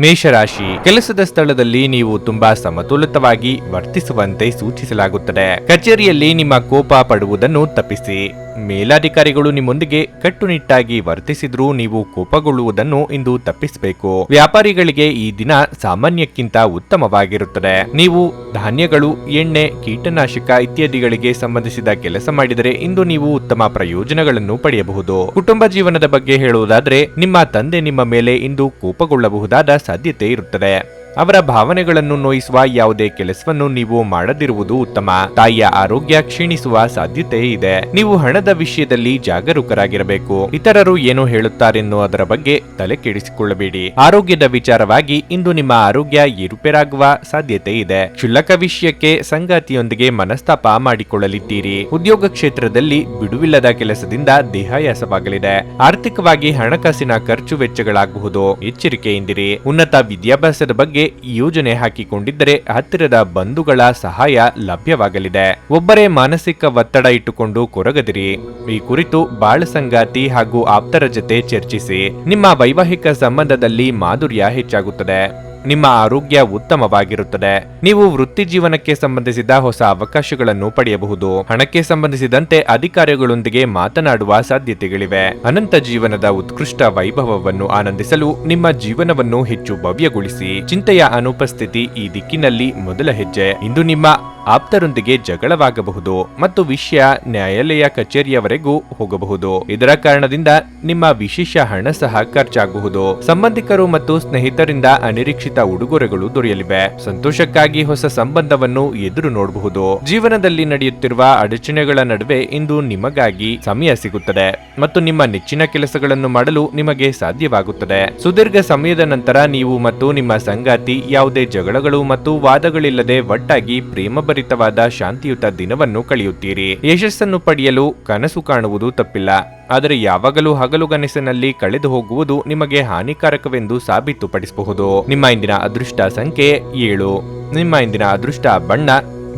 ಮೇಷರಾಶಿ. ಕೆಲಸದ ಸ್ಥಳದಲ್ಲಿ ನೀವು ತುಂಬಾ ಸಮತೋಲಿತವಾಗಿ ವರ್ತಿಸುವಂತೆ ಸೂಚಿಸಲಾಗುತ್ತದೆ. ಕಚೇರಿಯಲ್ಲಿ ನಿಮ್ಮ ಕೋಪ ಪಡುವುದನ್ನು ತಪ್ಪಿಸಿ. ಮೇಲಾಧಿಕಾರಿಗಳು ನಿಮ್ಮೊಂದಿಗೆ ಕಟ್ಟುನಿಟ್ಟಾಗಿ ವರ್ತಿಸಿದ್ರೂ ನೀವು ಕೋಪಗೊಳ್ಳುವುದನ್ನು ಇಂದು ತಪ್ಪಿಸಬೇಕು. ವ್ಯಾಪಾರಿಗಳಿಗೆ ಈ ದಿನ ಸಾಮಾನ್ಯಕ್ಕಿಂತ ಉತ್ತಮವಾಗಿರುತ್ತದೆ. ನೀವು ಧಾನ್ಯಗಳು, ಎಣ್ಣೆ, ಕೀಟನಾಶಕ ಇತ್ಯಾದಿಗಳಿಗೆ ಸಂಬಂಧಿಸಿದ ಕೆಲಸ ಮಾಡಿದರೆ ಇಂದು ನೀವು ಉತ್ತಮ ಪ್ರಯೋಜನಗಳನ್ನು ಪಡೆಯಬಹುದು. ಕುಟುಂಬ ಜೀವನದ ಬಗ್ಗೆ ಹೇಳುವುದಾದ್ರೆ, ನಿಮ್ಮ ತಂದೆ ನಿಮ್ಮ ಮೇಲೆ ಇಂದು ಕೋಪಗೊಳ್ಳಬಹುದಾದ ಸಾಧ್ಯತೆ ಇರುತ್ತದೆ. ಅವರ ಭಾವನೆಗಳನ್ನು ನೋಯಿಸುವ ಯಾವುದೇ ಕೆಲಸವನ್ನು ನೀವು ಮಾಡದಿರುವುದು ಉತ್ತಮ. ತಾಯಿಯ ಆರೋಗ್ಯ ಕ್ಷೀಣಿಸುವ ಸಾಧ್ಯತೆ ಇದೆ. ನೀವು ಹಣದ ವಿಷಯದಲ್ಲಿ ಜಾಗರೂಕರಾಗಿರಬೇಕು. ಇತರರು ಏನು ಹೇಳುತ್ತಾರೆನ್ನು ಅದರ ಬಗ್ಗೆ ತಲೆ ಕೆಡಿಸಿಕೊಳ್ಳಬೇಡಿ. ಆರೋಗ್ಯದ ವಿಚಾರವಾಗಿ ಇಂದು ನಿಮ್ಮ ಆರೋಗ್ಯ ಏರುಪೇರಾಗುವ ಸಾಧ್ಯತೆ ಇದೆ. ಕ್ಷುಲ್ಲಕ ವಿಷಯಕ್ಕೆ ಸಂಗಾತಿಯೊಂದಿಗೆ ಮನಸ್ತಾಪ ಮಾಡಿಕೊಳ್ಳಲಿದ್ದೀರಿ. ಉದ್ಯೋಗ ಕ್ಷೇತ್ರದಲ್ಲಿ ಬಿಡುವಿಲ್ಲದ ಕೆಲಸದಿಂದ ದೇಹಾಯಾಸವಾಗಲಿದೆ. ಆರ್ಥಿಕವಾಗಿ ಹಣಕಾಸಿನ ಖರ್ಚು ವೆಚ್ಚಗಳಾಗಬಹುದು. ಎಚ್ಚರಿಕೆಯಿಂದಿರಿ. ಉನ್ನತ ವಿದ್ಯಾಭ್ಯಾಸದ ಬಗ್ಗೆ ಯೋಜನೆ ಹಾಕಿಕೊಂಡಿದ್ದರೆ ಹತ್ತಿರದ ಬಂಧುಗಳ ಸಹಾಯ ಲಭ್ಯವಾಗಲಿದೆ. ಒಬ್ಬರೇ ಮಾನಸಿಕ ಒತ್ತಡ ಇಟ್ಟುಕೊಂಡು ಕೊರಗದಿರಿ. ಈ ಕುರಿತು ಬಾಳ ಸಂಗಾತಿ ಹಾಗೂ ಆಪ್ತರ ಜೊತೆ ಚರ್ಚಿಸಿ. ನಿಮ್ಮ ವೈವಾಹಿಕ ಸಂಬಂಧದಲ್ಲಿ ಮಾಧುರ್ಯ ಹೆಚ್ಚಾಗುತ್ತದೆ. ನಿಮ್ಮ ಆರೋಗ್ಯ ಉತ್ತಮವಾಗಿರುತ್ತದೆ. ನೀವು ವೃತ್ತಿ ಜೀವನಕ್ಕೆ ಸಂಬಂಧಿಸಿದ ಹೊಸ ಅವಕಾಶಗಳನ್ನು ಪಡೆಯಬಹುದು. ಹಣಕ್ಕೆ ಸಂಬಂಧಿಸಿದಂತೆ ಅಧಿಕಾರಿಗಳೊಂದಿಗೆ ಮಾತನಾಡುವ ಸಾಧ್ಯತೆಗಳಿವೆ. ಅನಂತ ಜೀವನದ ಉತ್ಕೃಷ್ಟ ವೈಭವವನ್ನು ಆನಂದಿಸಲು ನಿಮ್ಮ ಜೀವನವನ್ನು ಹೆಚ್ಚು ಭವ್ಯಗೊಳಿಸಿ. ಚಿಂತೆಯ ಅನುಪಸ್ಥಿತಿ ಈ ದಿಕ್ಕಿನಲ್ಲಿ ಮೊದಲ ಹೆಜ್ಜೆ. ಇಂದು ನಿಮ್ಮ ಆಪ್ತರೊಂದಿಗೆ ಜಗಳವಾಗಬಹುದು ಮತ್ತು ವಿಷಯ ನ್ಯಾಯಾಲಯ ಕಚೇರಿಯವರೆಗೂ ಹೋಗಬಹುದು. ಇದರ ಕಾರಣದಿಂದ ನಿಮ್ಮ ವಿಶೇಷ ಹಣ ಸಹ ಖರ್ಚಾಗಬಹುದು. ಸಂಬಂಧಿಕರು ಮತ್ತು ಸ್ನೇಹಿತರಿಂದ ಅನಿರೀಕ್ಷಿತ ಉಡುಗೊರೆಗಳು ದೊರೆಯಲಿವೆ. ಸಂತೋಷಕ್ಕಾಗಿ ಹೊಸ ಸಂಬಂಧವನ್ನು ಎದುರು ನೋಡಬಹುದು. ಜೀವನದಲ್ಲಿ ನಡೆಯುತ್ತಿರುವ ಅಡಚಣೆಗಳ ನಡುವೆ ಇಂದು ನಿಮಗಾಗಿ ಸಮಯ ಸಿಗುತ್ತದೆ ಮತ್ತು ನಿಮ್ಮ ನೆಚ್ಚಿನ ಕೆಲಸಗಳನ್ನು ಮಾಡಲು ನಿಮಗೆ ಸಾಧ್ಯವಾಗುತ್ತದೆ. ಸುದೀರ್ಘ ಸಮಯದ ನಂತರ ನೀವು ಮತ್ತು ನಿಮ್ಮ ಸಂಗಾತಿ ಯಾವುದೇ ಜಗಳಗಳು ಮತ್ತು ವಾದಗಳಿಲ್ಲದೆ ಒಟ್ಟಾಗಿ ಪ್ರೇಮಭರಿತವಾದ ಶಾಂತಿಯುತ ದಿನವನ್ನು ಕಳೆಯುತ್ತೀರಿ. ಯಶಸ್ಸನ್ನು ಪಡೆಯಲು ಕನಸು ಕಾಣುವುದು ತಪ್ಪಿಲ್ಲ. ಆದರೆ ಯಾವಾಗಲೂ ಹಗಲುಗನಸಿನಲ್ಲಿ ಕಳೆದು ಹೋಗುವುದು ನಿಮಗೆ ಹಾನಿಕಾರಕವೆಂದು ಸಾಬೀತುಪಡಿಸಬಹುದು. ನಿಮ್ಮ ಇಂದಿನ ಅದೃಷ್ಟ ಸಂಖ್ಯೆ ಏಳು. ನಿಮ್ಮ ಇಂದಿನ ಅದೃಷ್ಟ ಬಣ್ಣ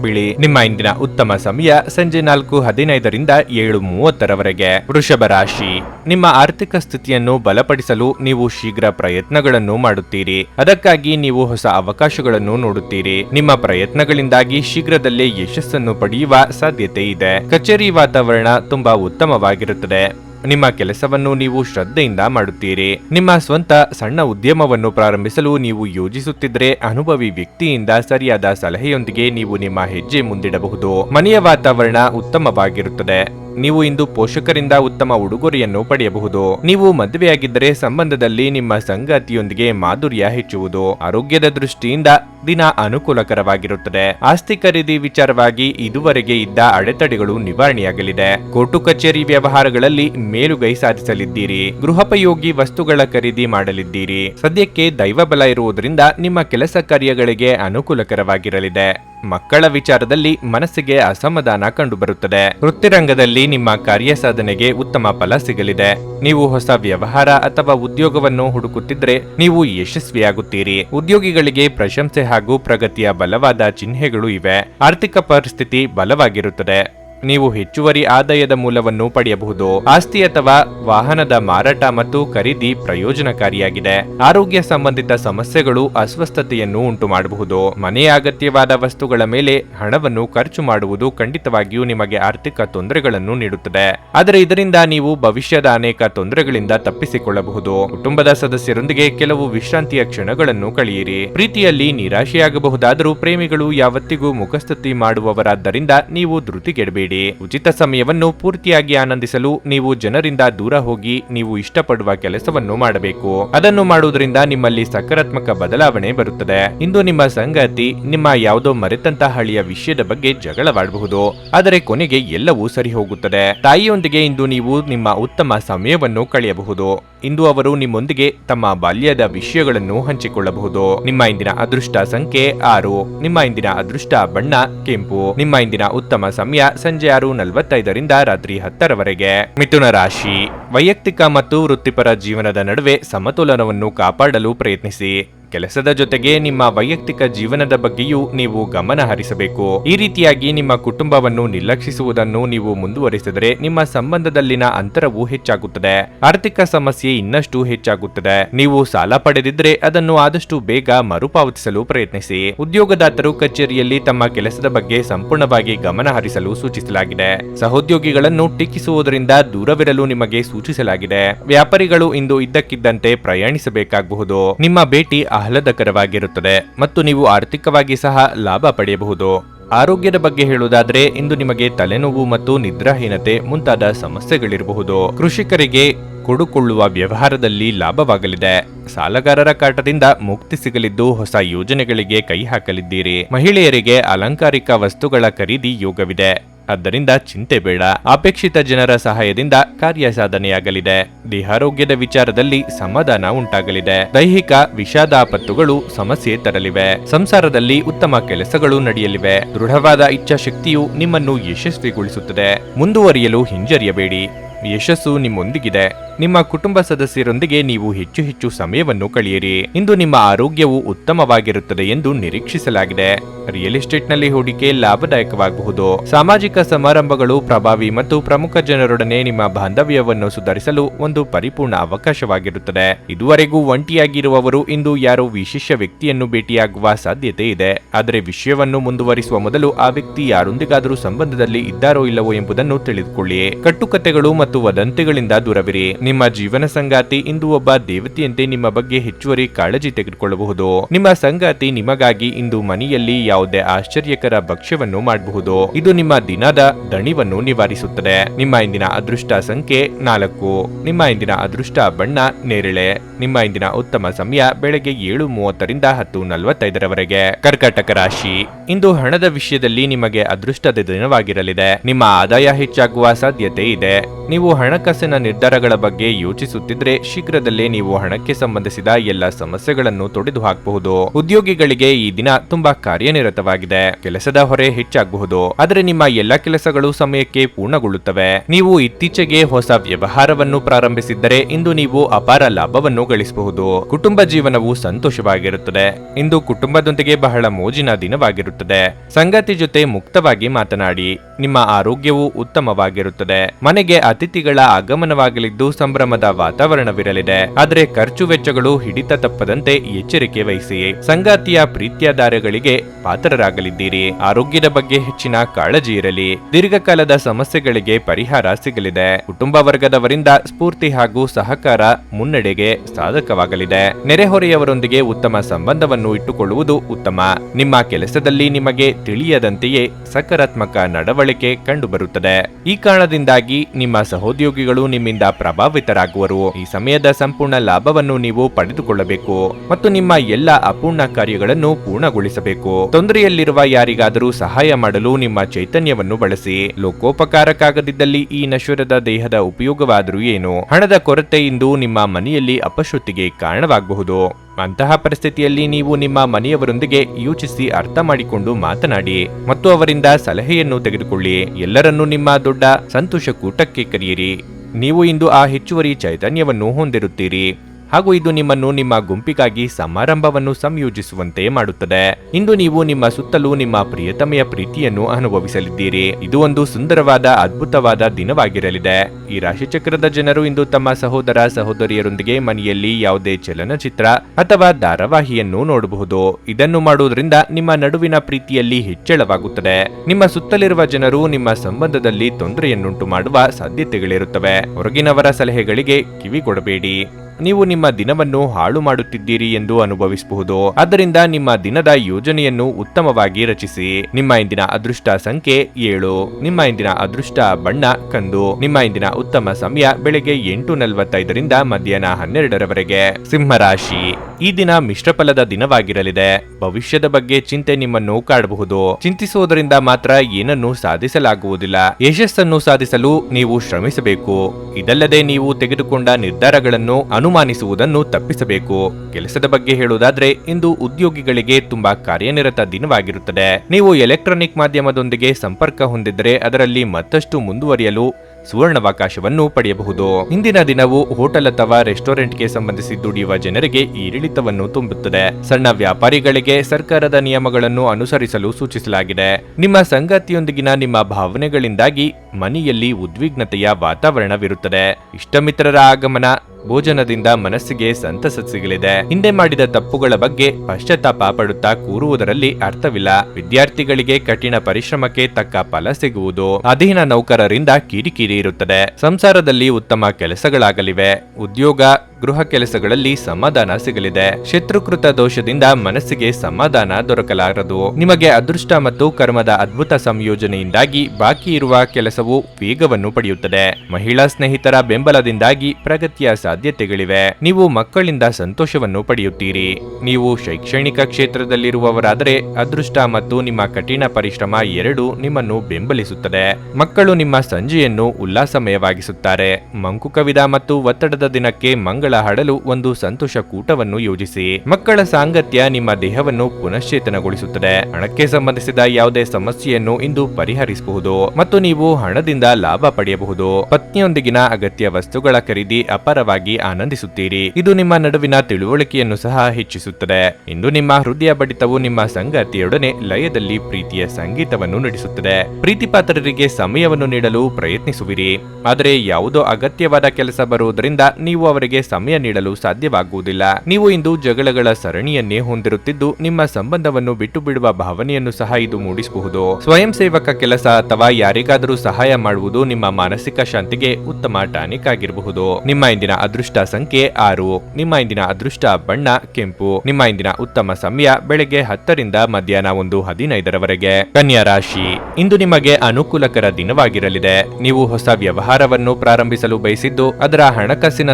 ಬಿಳಿ. ನಿಮ್ಮ ಇಂದಿನ ಉತ್ತಮ ಸಮಯ ಸಂಜೆ ನಾಲ್ಕು ಹದಿನೈದರಿಂದ ಏಳು ಮೂವತ್ತರವರೆಗೆ. ವೃಷಭ ರಾಶಿ. ನಿಮ್ಮ ಆರ್ಥಿಕ ಸ್ಥಿತಿಯನ್ನು ಬಲಪಡಿಸಲು ನೀವು ಶೀಘ್ರ ಪ್ರಯತ್ನಗಳನ್ನು ಮಾಡುತ್ತೀರಿ. ಅದಕ್ಕಾಗಿ ನೀವು ಹೊಸ ಅವಕಾಶಗಳನ್ನು ನೋಡುತ್ತೀರಿ. ನಿಮ್ಮ ಪ್ರಯತ್ನಗಳಿಂದಾಗಿ ಶೀಘ್ರದಲ್ಲೇ ಯಶಸ್ಸನ್ನು ಪಡೆಯುವ ಸಾಧ್ಯತೆ ಇದೆ. ಕಚೇರಿ ವಾತಾವರಣ ತುಂಬಾ ಉತ್ತಮವಾಗಿರುತ್ತದೆ. ನಿಮ್ಮ ಕೆಲಸವನ್ನು ನೀವು ಶ್ರದ್ಧೆಯಿಂದ ಮಾಡುತ್ತೀರಿ. ನಿಮ್ಮ ಸ್ವಂತ ಸಣ್ಣ ಉದ್ಯಮವನ್ನು ಪ್ರಾರಂಭಿಸಲು ನೀವು ಯೋಜಿಸುತ್ತಿದ್ದರೆ ಅನುಭವಿ ವ್ಯಕ್ತಿಯಿಂದ ಸರಿಯಾದ ಸಲಹೆಯೊಂದಿಗೆ ನೀವು ನಿಮ್ಮ ಹೆಜ್ಜೆ ಮುಂದಿಡಬಹುದು. ಮನೆಯ ವಾತಾವರಣ ಉತ್ತಮವಾಗಿರುತ್ತದೆ. ನೀವು ಇಂದು ಪೋಷಕರಿಂದ ಉತ್ತಮ ಉಡುಗೊರೆಯನ್ನು ಪಡೆಯಬಹುದು. ನೀವು ಮದುವೆಯಾಗಿದ್ದರೆ ಸಂಬಂಧದಲ್ಲಿ ನಿಮ್ಮ ಸಂಗಾತಿಯೊಂದಿಗೆ ಮಾಧುರ್ಯ ಹೆಚ್ಚುವುದು ಆರೋಗ್ಯದ ದೃಷ್ಟಿಯಿಂದ ದಿನ ಅನುಕೂಲಕರವಾಗಿರುತ್ತದೆ. ಆಸ್ತಿ ಖರೀದಿ ವಿಚಾರವಾಗಿ ಇದುವರೆಗೆ ಇದ್ದ ಅಡೆತಡೆಗಳು ನಿವಾರಣೆಯಾಗಲಿದೆ. ಕೋರ್ಟು ಕಚೇರಿ ವ್ಯವಹಾರಗಳಲ್ಲಿ ಮೇಲುಗೈ ಸಾಧಿಸಲಿದ್ದೀರಿ. ಗೃಹೋಪಯೋಗಿ ವಸ್ತುಗಳ ಖರೀದಿ ಮಾಡಲಿದ್ದೀರಿ. ಸದ್ಯಕ್ಕೆ ದೈವ ಬಲ ಇರುವುದರಿಂದ ನಿಮ್ಮ ಕೆಲಸ ಕಾರ್ಯಗಳಿಗೆ ಅನುಕೂಲಕರವಾಗಿರಲಿದೆ. ಮಕ್ಕಳ ವಿಚಾರದಲ್ಲಿ ಮನಸ್ಸಿಗೆ ಅಸಮಾಧಾನ ಕಂಡುಬರುತ್ತದೆ. ವೃತ್ತಿರಂಗದಲ್ಲಿ ನಿಮ್ಮ ಕಾರ್ಯ ಸಾಧನೆಗೆ ಉತ್ತಮ ಫಲ ಸಿಗಲಿದೆ. ನೀವು ಹೊಸ ವ್ಯವಹಾರ ಅಥವಾ ಉದ್ಯೋಗವನ್ನು ಹುಡುಕುತ್ತಿದ್ರೆ ನೀವು ಯಶಸ್ವಿಯಾಗುತ್ತೀರಿ. ಉದ್ಯೋಗಿಗಳಿಗೆ ಪ್ರಶಂಸೆ ಹಾಗೂ ಪ್ರಗತಿಯ ಬಲವಾದ ಚಿಹ್ನೆಗಳು ಇವೆ. ಆರ್ಥಿಕ ಪರಿಸ್ಥಿತಿ ಬಲವಾಗಿರುತ್ತದೆ. ನೀವು ಹೆಚ್ಚುವರಿ ಆದಾಯದ ಮೂಲವನ್ನು ಪಡೆಯಬಹುದು. ಆಸ್ತಿ ಅಥವಾ ವಾಹನದ ಮಾರಾಟ ಮತ್ತು ಖರೀದಿ ಪ್ರಯೋಜನಕಾರಿಯಾಗಿದೆ. ಆರೋಗ್ಯ ಸಂಬಂಧಿತ ಸಮಸ್ಯೆಗಳು ಅಸ್ವಸ್ಥತೆಯನ್ನು ಉಂಟು ಮಾಡಬಹುದು ಮನೆಯ ಅಗತ್ಯವಾದ ವಸ್ತುಗಳ ಮೇಲೆ ಹಣವನ್ನು ಖರ್ಚು ಮಾಡುವುದು ಖಂಡಿತವಾಗಿಯೂ ನಿಮಗೆ ಆರ್ಥಿಕ ತೊಂದರೆಗಳನ್ನು ನೀಡುತ್ತದೆ. ಆದರೆ ಇದರಿಂದ ನೀವು ಭವಿಷ್ಯದ ಅನೇಕ ತೊಂದರೆಗಳಿಂದ ತಪ್ಪಿಸಿಕೊಳ್ಳಬಹುದು. ಕುಟುಂಬದ ಸದಸ್ಯರೊಂದಿಗೆ ಕೆಲವು ವಿಶ್ರಾಂತಿಯ ಕ್ಷಣಗಳನ್ನು ಕಳೆಯಿರಿ. ಪ್ರೀತಿಯಲ್ಲಿ ನಿರಾಶೆಯಾಗಬಹುದಾದರೂ ಪ್ರೇಮಿಗಳು ಯಾವತ್ತಿಗೂ ಮುಖಸ್ತುತಿ ಮಾಡುವವರಾದ್ದರಿಂದ ನೀವು ಧೃತಿಗೆಡಬೇಡಿ. ಉಚಿತ ಸಮಯವನ್ನು ಪೂರ್ತಿಯಾಗಿ ಆನಂದಿಸಲು ನೀವು ಜನರಿಂದ ದೂರ ಹೋಗಿ ನೀವು ಇಷ್ಟಪಡುವ ಕೆಲಸವನ್ನು ಮಾಡಬೇಕು. ಅದನ್ನು ಮಾಡುವುದರಿಂದ ನಿಮ್ಮಲ್ಲಿ ಸಕಾರಾತ್ಮಕ ಬದಲಾವಣೆ ಬರುತ್ತದೆ. ಇಂದು ನಿಮ್ಮ ಸಂಗಾತಿ ನಿಮ್ಮ ಯಾವುದೋ ಮರೆತಂತ ಹಳಿಯ ವಿಷಯದ ಬಗ್ಗೆ ಜಗಳವಾಡಬಹುದು. ಆದರೆ ಕೊನೆಗೆ ಎಲ್ಲವೂ ಸರಿ ಹೋಗುತ್ತದೆ. ತಾಯಿಯೊಂದಿಗೆ ಇಂದು ನೀವು ನಿಮ್ಮ ಉತ್ತಮ ಸಮಯವನ್ನು ಕಳೆಯಬಹುದು. ಇಂದು ಅವರು ನಿಮ್ಮೊಂದಿಗೆ ತಮ್ಮ ಬಾಲ್ಯದ ವಿಷಯಗಳನ್ನು ಹಂಚಿಕೊಳ್ಳಬಹುದು. ನಿಮ್ಮ ಇಂದಿನ ಅದೃಷ್ಟ ಸಂಖ್ಯೆ ಆರು. ನಿಮ್ಮ ಇಂದಿನ ಅದೃಷ್ಟ ಬಣ್ಣ, ಕೆಂಪು. ನಿಮ್ಮ ಇಂದಿನ ಉತ್ತಮ ಸಮಯ ಸಂಜೆ ಸಂಜೆ ಆರು ನಲವತ್ತೈದರಿಂದ ರಾತ್ರಿ ಹತ್ತರವರೆಗೆ. ಮಿಥುನ ರಾಶಿ. ವೈಯಕ್ತಿಕ ಮತ್ತು ವೃತ್ತಿಪರ ಜೀವನದ ನಡುವೆ ಸಮತೋಲನವನ್ನು ಕಾಪಾಡಲು ಪ್ರಯತ್ನಿಸಿ. ಕೆಲಸದ ಜೊತೆಗೆ ನಿಮ್ಮ ವೈಯಕ್ತಿಕ ಜೀವನದ ಬಗ್ಗೆಯೂ ನೀವು ಗಮನ ಹರಿಸಬೇಕು. ಈ ರೀತಿಯಾಗಿ ನಿಮ್ಮ ಕುಟುಂಬವನ್ನು ನಿರ್ಲಕ್ಷಿಸುವುದನ್ನು ನೀವು ಮುಂದುವರಿಸಿದರೆ ನಿಮ್ಮ ಸಂಬಂಧದಲ್ಲಿನ ಅಂತರವು ಹೆಚ್ಚಾಗುತ್ತದೆ. ಆರ್ಥಿಕ ಸಮಸ್ಯೆ ಇನ್ನಷ್ಟು ಹೆಚ್ಚಾಗುತ್ತದೆ. ನೀವು ಸಾಲ ಪಡೆದಿದ್ರೆ ಅದನ್ನು ಆದಷ್ಟು ಬೇಗ ಮರುಪಾವತಿಸಲು ಪ್ರಯತ್ನಿಸಿ. ಉದ್ಯೋಗದಾತರು ಕಚೇರಿಯಲ್ಲಿ ತಮ್ಮ ಕೆಲಸದ ಬಗ್ಗೆ ಸಂಪೂರ್ಣವಾಗಿ ಗಮನ ಹರಿಸಲು ಸೂಚಿಸಲಾಗಿದೆ. ಸಹೋದ್ಯೋಗಿಗಳನ್ನು ಟೀಕಿಸುವುದರಿಂದ ದೂರವಿರಲು ನಿಮಗೆ ಸೂಚಿಸಲಾಗಿದೆ. ವ್ಯಾಪಾರಿಗಳು ಇಂದು ಇದ್ದಕ್ಕಿದ್ದಂತೆ ಪ್ರಯಾಣಿಸಬೇಕಾಗಬಹುದು ನಿಮ್ಮ ಭೇಟಿ ಆಹ್ಲಾದಕರವಾಗಿರುತ್ತದೆ ಮತ್ತು ನೀವು ಆರ್ಥಿಕವಾಗಿ ಸಹ ಲಾಭ ಪಡೆಯಬಹುದು. ಆರೋಗ್ಯದ ಬಗ್ಗೆ ಹೇಳುವುದಾದ್ರೆ, ಇಂದು ನಿಮಗೆ ತಲೆನೋವು ಮತ್ತು ನಿದ್ರಾಹೀನತೆ ಮುಂತಾದ ಸಮಸ್ಯೆಗಳಿರಬಹುದು. ಕೃಷಿಕರಿಗೆ ಕೊಡುಕೊಳ್ಳುವ ವ್ಯವಹಾರದಲ್ಲಿ ಲಾಭವಾಗಲಿದೆ. ಸಾಲಗಾರರ ಕಾಟದಿಂದ ಮುಕ್ತಿ ಸಿಗಲಿದ್ದು ಹೊಸ ಯೋಜನೆಗಳಿಗೆ ಕೈ ಹಾಕಲಿದ್ದೀರಿ. ಮಹಿಳೆಯರಿಗೆ ಅಲಂಕಾರಿಕ ವಸ್ತುಗಳ ಖರೀದಿ ಯೋಗವಿದೆ. ಆದ್ದರಿಂದ ಚಿಂತೆ ಬೇಡ. ಅಪೇಕ್ಷಿತ ಜನರ ಸಹಾಯದಿಂದ ಕಾರ್ಯ ಸಾಧನೆಯಾಗಲಿದೆ ದೇಹಾರೋಗ್ಯದ ವಿಚಾರದಲ್ಲಿ ಸಮಾಧಾನ ಉಂಟಾಗಲಿದೆ. ದೈಹಿಕ ವಿಷಾದಾಪತ್ತುಗಳು ಸಮಸ್ಯೆ ತರಲಿವೆ. ಸಂಸಾರದಲ್ಲಿ ಉತ್ತಮ ಕೆಲಸಗಳು ನಡೆಯಲಿವೆ. ದೃಢವಾದ ಇಚ್ಛಾಶಕ್ತಿಯು ನಿಮ್ಮನ್ನು ಯಶಸ್ವಿಗೊಳಿಸುತ್ತದೆ. ಮುಂದುವರಿಯಲು ಹಿಂಜರಿಯಬೇಡಿ. ಯಶಸ್ಸು ನಿಮ್ಮೊಂದಿಗಿದೆ. ನಿಮ್ಮ ಕುಟುಂಬ ಸದಸ್ಯರೊಂದಿಗೆ ನೀವು ಹೆಚ್ಚು ಹೆಚ್ಚು ಸಮಯವನ್ನು ಕಳೆಯಿರಿ. ಇಂದು ನಿಮ್ಮ ಆರೋಗ್ಯವು ಉತ್ತಮವಾಗಿರುತ್ತದೆ ಎಂದು ನಿರೀಕ್ಷಿಸಲಾಗಿದೆ. ರಿಯಲ್ ಎಸ್ಟೇಟ್ನಲ್ಲಿ ಹೂಡಿಕೆ ಲಾಭದಾಯಕವಾಗಬಹುದು. ಸಾಮಾಜಿಕ ಸಮಾರಂಭಗಳು ಪ್ರಭಾವಿ ಮತ್ತು ಪ್ರಮುಖ ಜನರೊಡನೆ ನಿಮ್ಮ ಬಾಂಧವ್ಯವನ್ನು ಸುಧಾರಿಸಲು ಒಂದು ಪರಿಪೂರ್ಣ ಅವಕಾಶವಾಗಿರುತ್ತದೆ. ಇದುವರೆಗೂ ಒಂಟಿಯಾಗಿರುವವರು ಇಂದು ಯಾರೋ ವಿಶೇಷ ವ್ಯಕ್ತಿಯನ್ನು ಭೇಟಿಯಾಗುವ ಸಾಧ್ಯತೆ ಇದೆ. ಆದರೆ ವಿಷಯವನ್ನು ಮುಂದುವರಿಸುವ ಮೊದಲು ಆ ವ್ಯಕ್ತಿ ಯಾರೊಂದಿಗಾದರೂ ಸಂಬಂಧದಲ್ಲಿ ಇದ್ದಾರೋ ಇಲ್ಲವೋ ಎಂಬುದನ್ನು ತಿಳಿದುಕೊಳ್ಳಿ. ಕಟ್ಟುಕತೆಗಳು ಮತ್ತು ವದಂತಿಗಳಿಂದ ದೂರವಿರಿ. ನಿಮ್ಮ ಜೀವನ ಸಂಗಾತಿ ಇಂದು ಒಬ್ಬ ದೇವತೆಯಂತೆ ನಿಮ್ಮ ಬಗ್ಗೆ ಹೆಚ್ಚುವರಿ ಕಾಳಜಿ ತೆಗೆದುಕೊಳ್ಳಬಹುದು. ನಿಮ್ಮ ಸಂಗಾತಿ ನಿಮಗಾಗಿ ಇಂದು ಮನೆಯಲ್ಲಿ ಯಾವುದೇ ಆಶ್ಚರ್ಯಕರ ಭಕ್ಷ್ಯವನ್ನು ಮಾಡಬಹುದು. ಇದು ನಿಮ್ಮ ದಿನದ ದಣಿವನ್ನು ನಿವಾರಿಸುತ್ತದೆ. ನಿಮ್ಮ ಇಂದಿನ ಅದೃಷ್ಟ ಸಂಖ್ಯೆ ನಾಲ್ಕು. ನಿಮ್ಮ ಇಂದಿನ ಅದೃಷ್ಟ ಬಣ್ಣ ನೇರಳೆ. ನಿಮ್ಮ ಇಂದಿನ ಉತ್ತಮ ಸಮಯ ಬೆಳಗ್ಗೆ ಏಳು ಮೂವತ್ತರಿಂದ ಹತ್ತು ನಲವತ್ತೈದರವರೆಗೆ. ಕರ್ಕಾಟಕ ರಾಶಿ. ಇಂದು ಹಣದ ವಿಷಯದಲ್ಲಿ ನಿಮಗೆ ಅದೃಷ್ಟದ ದಿನವಾಗಿರಲಿದೆ. ನಿಮ್ಮ ಆದಾಯ ಹೆಚ್ಚಾಗುವ ಸಾಧ್ಯತೆ ಇದೆ. ನೀವು ಹಣಕಾಸಿನ ನಿರ್ಧಾರಗಳ ಬಗ್ಗೆ ಯೋಚಿಸುತ್ತಿದ್ರೆ ಶೀಘ್ರದಲ್ಲೇ ನೀವು ಹಣಕ್ಕೆ ಸಂಬಂಧಿಸಿದ ಎಲ್ಲ ಸಮಸ್ಯೆಗಳನ್ನು ತೊಡೆದು ಹಾಕಬಹುದು. ಉದ್ಯೋಗಿಗಳಿಗೆ ಈ ದಿನ ತುಂಬಾ ಕಾರ್ಯನಿರತವಾಗಿದೆ. ಕೆಲಸದ ಹೊರೆ ಹೆಚ್ಚಾಗಬಹುದು. ಆದರೆ ನಿಮ್ಮ ಎಲ್ಲ ಕೆಲಸಗಳು ಸಮಯಕ್ಕೆ ಪೂರ್ಣಗೊಳ್ಳುತ್ತವೆ. ನೀವು ಇತ್ತೀಚೆಗೆ ಹೊಸ ವ್ಯವಹಾರವನ್ನು ಪ್ರಾರಂಭಿಸಿದ್ದರೆ ಇಂದು ನೀವು ಅಪಾರ ಲಾಭವನ್ನು ಗಳಿಸಬಹುದು. ಕುಟುಂಬ ಜೀವನವು ಸಂತೋಷವಾಗಿರುತ್ತದೆ. ಇಂದು ಕುಟುಂಬದೊಂದಿಗೆ ಬಹಳ ಮೋಜಿನ ದಿನವಾಗಿರುತ್ತದೆ. ಸಂಗಾತಿ ಜೊತೆ ಮುಕ್ತವಾಗಿ ಮಾತನಾಡಿ. ನಿಮ್ಮ ಆರೋಗ್ಯವು ಉತ್ತಮವಾಗಿರುತ್ತದೆ. ಮನೆಗೆ ಅತಿಥಿಗಳ ಆಗಮನವಾಗಲಿದ್ದು ಸಂಭ್ರಮದ ವಾತಾವರಣವಿರಲಿದೆ. ಆದರೆ ಖರ್ಚು ವೆಚ್ಚಗಳು ಹಿಡಿತ ತಪ್ಪದಂತೆ ಎಚ್ಚರಿಕೆ ವಹಿಸಿ. ಸಂಗಾತಿಯ ಪ್ರೀತ್ಯಾಧಾರಗಳಿಗೆ ಪಾತ್ರರಾಗಲಿದ್ದೀರಿ. ಆರೋಗ್ಯದ ಬಗ್ಗೆ ಹೆಚ್ಚಿನ ಕಾಳಜಿ ಇರಲಿ. ದೀರ್ಘಕಾಲದ ಸಮಸ್ಯೆಗಳಿಗೆ ಪರಿಹಾರ ಸಿಗಲಿದೆ. ಕುಟುಂಬ ವರ್ಗದವರಿಂದ ಸ್ಫೂರ್ತಿ ಹಾಗೂ ಸಹಕಾರ ಮುನ್ನಡೆಗೆ ಸಾಧಕವಾಗಲಿದೆ. ನೆರೆಹೊರೆಯವರೊಂದಿಗೆ ಉತ್ತಮ ಸಂಬಂಧವನ್ನು ಇಟ್ಟುಕೊಳ್ಳುವುದು ಉತ್ತಮ. ನಿಮ್ಮ ಕೆಲಸದಲ್ಲಿ ನಿಮಗೆ ತಿಳಿಯದಂತೆಯೇ ಸಕಾರಾತ್ಮಕ ನಡವಳಿಕೆ ಕಂಡುಬರುತ್ತದೆ. ಈ ಕಾರಣದಿಂದಾಗಿ ನಿಮ್ಮ ಸಹೋದ್ಯೋಗಿಗಳು ನಿಮ್ಮಿಂದ ಪ್ರಭಾವಿತರಾಗುವರು ಈ ಸಮಯದ ಸಂಪೂರ್ಣ ಲಾಭವನ್ನು ನೀವು ಪಡೆದುಕೊಳ್ಳಬೇಕು ಮತ್ತು ನಿಮ್ಮ ಎಲ್ಲ ಅಪೂರ್ಣ ಕಾರ್ಯಗಳನ್ನು ಪೂರ್ಣಗೊಳಿಸಬೇಕು. ತೊಂದರೆಯಲ್ಲಿರುವ ಯಾರಿಗಾದರೂ ಸಹಾಯ ಮಾಡಲು ನಿಮ್ಮ ಚೈತನ್ಯವನ್ನು ಬಳಸಿ. ಲೋಕೋಪಕಾರಕ್ಕಾಗದಿದ್ದಲ್ಲಿ ಈ ನಶ್ವರದ ದೇಹದ ಉಪಯೋಗವಾದರೂ ಏನು? ಹಣದ ಕೊರತೆಯಿಂದು ನಿಮ್ಮ ಮನೆಯಲ್ಲಿ ಅಪಶೃತಿಗೆ ಕಾರಣವಾಗಬಹುದು. ಅಂತಹ ಪರಿಸ್ಥಿತಿಯಲ್ಲಿ ನೀವು ನಿಮ್ಮ ಮನೆಯವರೊಂದಿಗೆ ಯೋಚಿಸಿ ಅರ್ಥ ಮಾಡಿಕೊಂಡು ಮಾತನಾಡಿ ಮತ್ತು ಅವರಿಂದ ಸಲಹೆಯನ್ನು ತೆಗೆದುಕೊಳ್ಳಿ. ಎಲ್ಲರನ್ನೂ ನಿಮ್ಮ ದೊಡ್ಡ ಸಂತೋಷ ಕೂಟಕ್ಕೆ ಕರೆಯಿರಿ. ನೀವು ಇಂದು ಆ ಹೆಚ್ಚುವರಿ ಚೈತನ್ಯವನ್ನು ಹೊಂದಿರುತ್ತೀರಿ. ಹಾಗೂ ಇದು ನಿಮ್ಮನ್ನು ನಿಮ್ಮ ಗುಂಪಿಗಾಗಿ ಸಮಾರಂಭವನ್ನು ಸಂಯೋಜಿಸುವಂತೆ ಮಾಡುತ್ತದೆ. ಇಂದು ನೀವು ನಿಮ್ಮ ಸುತ್ತಲೂ ನಿಮ್ಮ ಪ್ರಿಯತಮೆಯ ಪ್ರೀತಿಯನ್ನು ಅನುಭವಿಸಲಿದ್ದೀರಿ. ಇದು ಒಂದು ಸುಂದರವಾದ, ಅದ್ಭುತವಾದ ದಿನವಾಗಿರಲಿದೆ. ಈ ರಾಶಿಚಕ್ರದ ಜನರು ಇಂದು ತಮ್ಮ ಸಹೋದರ ಸಹೋದರಿಯರೊಂದಿಗೆ ಮನೆಯಲ್ಲಿ ಯಾವುದೇ ಚಲನಚಿತ್ರ ಅಥವಾ ಧಾರಾವಾಹಿಯನ್ನು ನೋಡಬಹುದು. ಇದನ್ನು ಮಾಡುವುದರಿಂದ ನಿಮ್ಮ ನಡುವಿನ ಪ್ರೀತಿಯಲ್ಲಿ ಹೆಚ್ಚಳವಾಗುತ್ತದೆ. ನಿಮ್ಮ ಸುತ್ತಲಿರುವ ಜನರು ನಿಮ್ಮ ಸಂಬಂಧದಲ್ಲಿ ತೊಂದರೆಯನ್ನುಂಟು ಮಾಡುವ ಸಾಧ್ಯತೆಗಳಿರುತ್ತವೆ. ಹೊರಗಿನವರ ಸಲಹೆಗಳಿಗೆ ಕಿವಿಗೊಡಬೇಡಿ. ನೀವು ನಿಮ್ಮ ದಿನವನ್ನು ಹಾಳು ಮಾಡುತ್ತಿದ್ದೀರಿ ಎಂದು ಅನುಭವಿಸಬಹುದು. ಆದ್ದರಿಂದ ನಿಮ್ಮ ದಿನದ ಯೋಜನೆಯನ್ನು ಉತ್ತಮವಾಗಿ ರಚಿಸಿ. ನಿಮ್ಮ ಇಂದಿನ ಅದೃಷ್ಟ ಸಂಖ್ಯೆ ಏಳು. ನಿಮ್ಮ ಇಂದಿನ ಅದೃಷ್ಟ ಬಣ್ಣ ಕಂದು. ನಿಮ್ಮ ಇಂದಿನ ಉತ್ತಮ ಸಮಯ ಬೆಳಗ್ಗೆ ಎಂಟು ನಲವತ್ತೈದರಿಂದ ಮಧ್ಯಾಹ್ನ ಹನ್ನೆರಡರವರೆಗೆ. ಸಿಂಹರಾಶಿ. ಈ ದಿನ ಮಿಶ್ರಫಲದ ದಿನವಾಗಿರಲಿದೆ. ಭವಿಷ್ಯದ ಬಗ್ಗೆ ಚಿಂತೆ ನಿಮ್ಮನ್ನು ಕಾಡಬಹುದು. ಚಿಂತಿಸುವುದರಿಂದ ಮಾತ್ರ ಏನನ್ನು ಸಾಧಿಸಲಾಗುವುದಿಲ್ಲ. ಯಶಸ್ಸನ್ನು ಸಾಧಿಸಲು ನೀವು ಶ್ರಮಿಸಬೇಕು. ಇದಲ್ಲದೆ ನೀವು ತೆಗೆದುಕೊಂಡ ನಿರ್ಧಾರಗಳನ್ನು ಅನುಮಾನಿಸುವುದನ್ನು ತಪ್ಪಿಸಬೇಕು. ಕೆಲಸದ ಬಗ್ಗೆ ಹೇಳುವುದಾದ್ರೆ, ಇಂದು ಉದ್ಯೋಗಿಗಳಿಗೆ ತುಂಬಾ ಕಾರ್ಯನಿರತ ದಿನವಾಗಿರುತ್ತದೆ. ನೀವು ಎಲೆಕ್ಟ್ರಾನಿಕ್ ಮಾಧ್ಯಮದೊಂದಿಗೆ ಸಂಪರ್ಕ ಹೊಂದಿದ್ದರೆ ಅದರಲ್ಲಿ ಮತ್ತಷ್ಟು ಮುಂದುವರಿಯಲು ಸುವರ್ಣಾವಕಾಶವನ್ನು ಪಡೆಯಬಹುದು. ಇಂದಿನ ದಿನವು ಹೋಟೆಲ್ ಅಥವಾ ರೆಸ್ಟೋರೆಂಟ್ಗೆ ಸಂಬಂಧಿಸಿ ದುಡಿಯುವ ಜನರಿಗೆ ಏರಿಳಿತವನ್ನು ತುಂಬುತ್ತದೆ. ಸಣ್ಣ ವ್ಯಾಪಾರಿಗಳಿಗೆ ಸರ್ಕಾರದ ನಿಯಮಗಳನ್ನು ಅನುಸರಿಸಲು ಸೂಚಿಸಲಾಗಿದೆ. ನಿಮ್ಮ ಸಂಗಾತಿಯೊಂದಿಗಿನ ನಿಮ್ಮ ಭಾವನೆಗಳಿಂದಾಗಿ ಮನೆಯಲ್ಲಿ ಉದ್ವಿಗ್ನತೆಯ ವಾತಾವರಣವಿರುತ್ತದೆ. ಇಷ್ಟಮಿತ್ರರ ಆಗಮನ ಭೋಜನದಿಂದ ಮನಸ್ಸಿಗೆ ಸಂತಸ ಸಿಗಲಿದೆ. ಹಿಂದೆ ಮಾಡಿದ ತಪ್ಪುಗಳ ಬಗ್ಗೆ ಪಶ್ಚಾತ್ತಾಪ ಪಡುತ್ತಾ ಕೂರುವುದರಲ್ಲಿ ಅರ್ಥವಿಲ್ಲ. ವಿದ್ಯಾರ್ಥಿಗಳಿಗೆ ಕಠಿಣ ಪರಿಶ್ರಮಕ್ಕೆ ತಕ್ಕ ಫಲ ಸಿಗುವುದು. ಅಧೀನ ನೌಕರರಿಂದ ಕಿರಿಕಿರಿ ಇರುತ್ತದೆ. ಸಂಸಾರದಲ್ಲಿ ಉತ್ತಮ ಕೆಲಸಗಳಾಗಲಿವೆ. ಉದ್ಯೋಗ ಗೃಹ ಕೆಲಸಗಳಲ್ಲಿ ಸಮಾಧಾನ ಸಿಗಲಿದೆ. ಶತ್ರುಕೃತ ದೋಷದಿಂದ ಮನಸ್ಸಿಗೆ ಸಮಾಧಾನ ದೊರಕಲಾರದು. ನಿಮಗೆ ಅದೃಷ್ಟ ಮತ್ತು ಕರ್ಮದ ಅದ್ಭುತ ಸಂಯೋಜನೆಯಿಂದಾಗಿ ಬಾಕಿ ಇರುವ ಕೆಲಸವು ವೇಗವನ್ನು ಪಡೆಯುತ್ತದೆ. ಮಹಿಳಾ ಸ್ನೇಹಿತರ ಬೆಂಬಲದಿಂದಾಗಿ ಪ್ರಗತಿಯ ಸಾಧ್ಯತೆಗಳಿವೆ. ನೀವು ಮಕ್ಕಳಿಂದ ಸಂತೋಷವನ್ನು ಪಡೆಯುತ್ತೀರಿ. ನೀವು ಶೈಕ್ಷಣಿಕ ಕ್ಷೇತ್ರದಲ್ಲಿರುವವರಾದರೆ ಅದೃಷ್ಟ ಮತ್ತು ನಿಮ್ಮ ಕಠಿಣ ಪರಿಶ್ರಮ ಎರಡೂ ನಿಮ್ಮನ್ನು ಬೆಂಬಲಿಸುತ್ತದೆ. ಮಕ್ಕಳು ನಿಮ್ಮ ಸಂಜೆಯನ್ನು ಉಲ್ಲಾಸಮಯವಾಗಿಸುತ್ತಾರೆ. ಮಂಕು ಕವಿದ ಮತ್ತು ಒತ್ತಡದ ದಿನಕ್ಕೆ ಮಂಗಳ ಹಾಡಲು ಒಂದು ಸಂತೋಷ ಕೂಟವನ್ನು ಯೋಜಿಸಿ, ಮಕ್ಕಳ ಸಾಂಗತ್ಯ ನಿಮ್ಮ ದೇಹವನ್ನು ಪುನಶ್ಚೇತನಗೊಳಿಸುತ್ತದೆ. ಹಣಕ್ಕೆ ಸಂಬಂಧಿಸಿದ ಯಾವುದೇ ಸಮಸ್ಯೆಯನ್ನು ಇಂದು ಪರಿಹರಿಸಬಹುದು ಮತ್ತು ನೀವು ಹಣದಿಂದ ಲಾಭ ಪಡೆಯಬಹುದು. ಪತ್ನಿಯೊಂದಿಗಿನ ಅಗತ್ಯ ವಸ್ತುಗಳ ಖರೀದಿ ಅಪಾರವಾಗಿ ಆನಂದಿಸುತ್ತೀರಿ. ಇದು ನಿಮ್ಮ ನಡುವಿನ ತಿಳುವಳಿಕೆಯನ್ನು ಸಹ ಹೆಚ್ಚಿಸುತ್ತದೆ. ಇಂದು ನಿಮ್ಮ ಹೃದಯ ಬಡಿತವು ನಿಮ್ಮ ಸಂಗಾತಿಯೊಡನೆ ಲಯದಲ್ಲಿ ಪ್ರೀತಿಯ ಸಂಗೀತವನ್ನು ನಡೆಸುತ್ತದೆ. ಪ್ರೀತಿಪಾತ್ರರಿಗೆ ಸಮಯವನ್ನು ನೀಡಲು ಪ್ರಯತ್ನಿಸುವಿರಿ. ಆದರೆ ಯಾವುದೋ ಅಗತ್ಯವಾದ ಕೆಲಸ ಬರುವುದರಿಂದ ನೀವು ಅವರಿಗೆ ಸಮಯ ನೀಡಲು ಸಾಧ್ಯವಾಗುವುದಿಲ್ಲ. ನೀವು ಇಂದು ಜಗಳಗಳ ಸರಣಿಯನ್ನೇ ಹೊಂದಿರುತ್ತಿದ್ದು, ನಿಮ್ಮ ಸಂಬಂಧವನ್ನು ಬಿಟ್ಟು ಬಿಡುವ ಭಾವನೆಯನ್ನು ಸಹ ಇದು ಮೂಡಿಸಬಹುದು. ಸ್ವಯಂ ಸೇವಕ ಕೆಲಸ ಅಥವಾ ಯಾರಿಗಾದರೂ ಸಹಾಯ ಮಾಡುವುದು ನಿಮ್ಮ ಮಾನಸಿಕ ಶಾಂತಿಗೆ ಉತ್ತಮ ಟಾನಿಕ್ ಆಗಿರಬಹುದು ನಿಮ್ಮ ಇಂದಿನ ಅದೃಷ್ಟ ಸಂಖ್ಯೆ ಆರು. ನಿಮ್ಮ ಇಂದಿನ ಅದೃಷ್ಟ ಬಣ್ಣ ಕೆಂಪು. ನಿಮ್ಮ ಇಂದಿನ ಉತ್ತಮ ಸಮಯ ಬೆಳಗ್ಗೆ ಹತ್ತರಿಂದ ಮಧ್ಯಾಹ್ನ ಒಂದು ಹದಿನೈದರವರೆಗೆ. ಕನ್ಯಾ ರಾಶಿ. ಇಂದು ನಿಮಗೆ ಅನುಕೂಲಕರ ದಿನವಾಗಿರಲಿದೆ. ನೀವು ಹೊಸ ವ್ಯವಹಾರವನ್ನು ಪ್ರಾರಂಭಿಸಲು ಬಯಸಿದ್ದು, ಅದರ ಹಣಕಾಸಿನ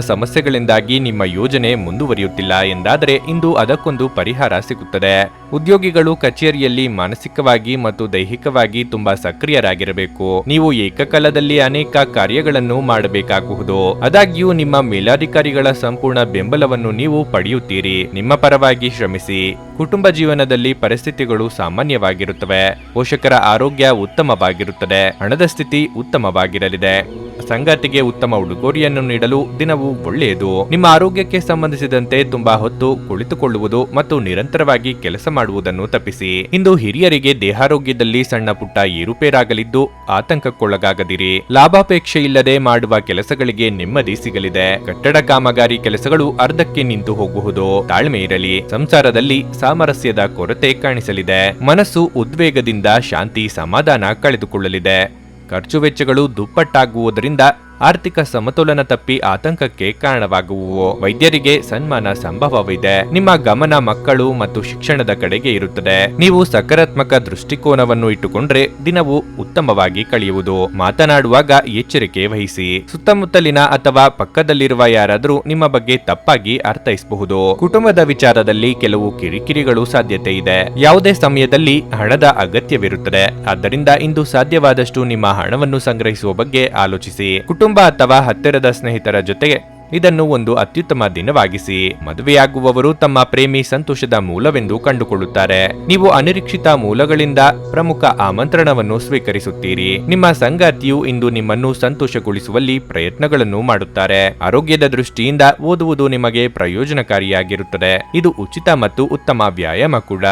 ನಿಮ್ಮ ಯೋಜನೆ ಮುಂದುವರಿಯುತ್ತಿಲ್ಲ ಎಂದಾದರೆ ಇಂದು ಅದಕ್ಕೊಂದು ಪರಿಹಾರ ಸಿಗುತ್ತದೆ. ಉದ್ಯೋಗಿಗಳು ಕಚೇರಿಯಲ್ಲಿ ಮಾನಸಿಕವಾಗಿ ಮತ್ತು ದೈಹಿಕವಾಗಿ ತುಂಬಾ ಸಕ್ರಿಯರಾಗಿರಬೇಕು. ನೀವು ಏಕಕಾಲದಲ್ಲಿ ಅನೇಕ ಕಾರ್ಯಗಳನ್ನು ಮಾಡಬೇಕಾಗುವುದು. ಆದಾಗ್ಯೂ ನಿಮ್ಮ ಮೇಲಾಧಿಕಾರಿಗಳ ಸಂಪೂರ್ಣ ಬೆಂಬಲವನ್ನು ನೀವು ಪಡೆಯುತ್ತೀರಿ. ನಿಮ್ಮ ಪರವಾಗಿ ಶ್ರಮಿಸಿ. ಕುಟುಂಬ ಜೀವನದಲ್ಲಿ ಪರಿಸ್ಥಿತಿಗಳು ಸಾಮಾನ್ಯವಾಗಿರುತ್ತವೆ. ಪೋಷಕರ ಆರೋಗ್ಯ ಉತ್ತಮವಾಗಿರುತ್ತದೆ. ಹಣದ ಸ್ಥಿತಿ ಉತ್ತಮವಾಗಿರಲಿದೆ. ಸಂಗಾತಿಗೆ ಉತ್ತಮ ಉಡುಗೊರೆಯನ್ನು ನೀಡಲು ದಿನವೂ ಒಳ್ಳೆಯದು. ನಿಮ್ಮ ಆರೋಗ್ಯಕ್ಕೆ ಸಂಬಂಧಿಸಿದಂತೆ ತುಂಬಾ ಹೊತ್ತು ಕುಳಿತುಕೊಳ್ಳುವುದು ಮತ್ತು ನಿರಂತರವಾಗಿ ಕೆಲಸ ಮಾಡುವುದನ್ನು ತಪ್ಪಿಸಿ. ಇಂದು ಹಿರಿಯರಿಗೆ ದೇಹಾರೋಗ್ಯದಲ್ಲಿ ಸಣ್ಣ ಪುಟ್ಟ ಏರುಪೇರಾಗಲಿದ್ದು ಆತಂಕಕ್ಕೊಳಗಾಗದಿರಿ. ಲಾಭಾಪೇಕ್ಷೆ ಇಲ್ಲದೆ ಮಾಡುವ ಕೆಲಸಗಳಿಗೆ ನೆಮ್ಮದಿ ಸಿಗಲಿದೆ. ಕಟ್ಟಡ ಕಾಮಗಾರಿ ಕೆಲಸಗಳು ಅರ್ಧಕ್ಕೆ ನಿಂತು ಹೋಗಬಹುದು ತಾಳ್ಮೆ ಇರಲಿ. ಸಂಸಾರದಲ್ಲಿ ಸಾಮರಸ್ಯದ ಕೊರತೆ ಕಾಣಿಸಲಿದೆ. ಮನಸ್ಸು ಉದ್ವೇಗದಿಂದ ಶಾಂತಿ ಸಮಾಧಾನ ಕಳೆದುಕೊಳ್ಳಲಿದೆ. ಖರ್ಚು ವೆಚ್ಚಗಳು ದುಪ್ಪಟ್ಟಾಗುವುದರಿಂದ ಆರ್ಥಿಕ ಸಮತೋಲನ ತಪ್ಪಿ ಆತಂಕಕ್ಕೆ ಕಾರಣವಾಗುವು ವೈದ್ಯರಿಗೆ ಸನ್ಮಾನ ಸಂಭವವಿದೆ. ನಿಮ್ಮ ಗಮನ ಮಕ್ಕಳು ಮತ್ತು ಶಿಕ್ಷಣದ ಕಡೆಗೆ ಇರುತ್ತದೆ. ನೀವು ಸಕಾರಾತ್ಮಕ ದೃಷ್ಟಿಕೋನವನ್ನು ಇಟ್ಟುಕೊಂಡ್ರೆ ದಿನವು ಉತ್ತಮವಾಗಿ ಕಳೆಯುವುದು. ಮಾತನಾಡುವಾಗ ಎಚ್ಚರಿಕೆ ವಹಿಸಿ. ಸುತ್ತಮುತ್ತಲಿನ ಅಥವಾ ಪಕ್ಕದಲ್ಲಿರುವ ಯಾರಾದರೂ ನಿಮ್ಮ ಬಗ್ಗೆ ತಪ್ಪಾಗಿ ಅರ್ಥೈಸಬಹುದು. ಕುಟುಂಬದ ವಿಚಾರದಲ್ಲಿ ಕೆಲವು ಕಿರಿಕಿರಿಗಳು ಸಾಧ್ಯತೆ ಇದೆ. ಯಾವುದೇ ಸಮಯದಲ್ಲಿ ಹಣದ ಅಗತ್ಯವಿರುತ್ತದೆ. ಆದ್ದರಿಂದ ಇಂದು ಸಾಧ್ಯವಾದಷ್ಟು ನಿಮ್ಮ ಹಣವನ್ನು ಸಂಗ್ರಹಿಸುವ ಬಗ್ಗೆ ಆಲೋಚಿಸಿ. ಕುಟುಂಬ ಅಥವಾ ಹತ್ತಿರದ ಸ್ನೇಹಿತರ ಜೊತೆಗೆ ಇದನ್ನು ಒಂದು ಅತ್ಯುತ್ತಮ ದಿನವಾಗಿಸಿ. ಮದುವೆಯಾಗುವವರು ತಮ್ಮ ಪ್ರೇಮಿ ಸಂತೋಷದ ಮೂಲವೆಂದು ಕಂಡುಕೊಳ್ಳುತ್ತಾರೆ. ನೀವು ಅನಿರೀಕ್ಷಿತ ಮೂಲಗಳಿಂದ ಪ್ರಮುಖ ಆಮಂತ್ರಣವನ್ನು ಸ್ವೀಕರಿಸುತ್ತೀರಿ. ನಿಮ್ಮ ಸಂಗಾತಿಯು ಇಂದು ನಿಮ್ಮನ್ನು ಸಂತೋಷಗೊಳಿಸುವಲ್ಲಿ ಪ್ರಯತ್ನಗಳನ್ನು ಮಾಡುತ್ತಾರೆ. ಆರೋಗ್ಯದ ದೃಷ್ಟಿಯಿಂದ ಓದುವುದು ನಿಮಗೆ ಪ್ರಯೋಜನಕಾರಿಯಾಗಿರುತ್ತದೆ. ಇದು ಉಚಿತ ಮತ್ತು ಉತ್ತಮ ವ್ಯಾಯಾಮ ಕೂಡ.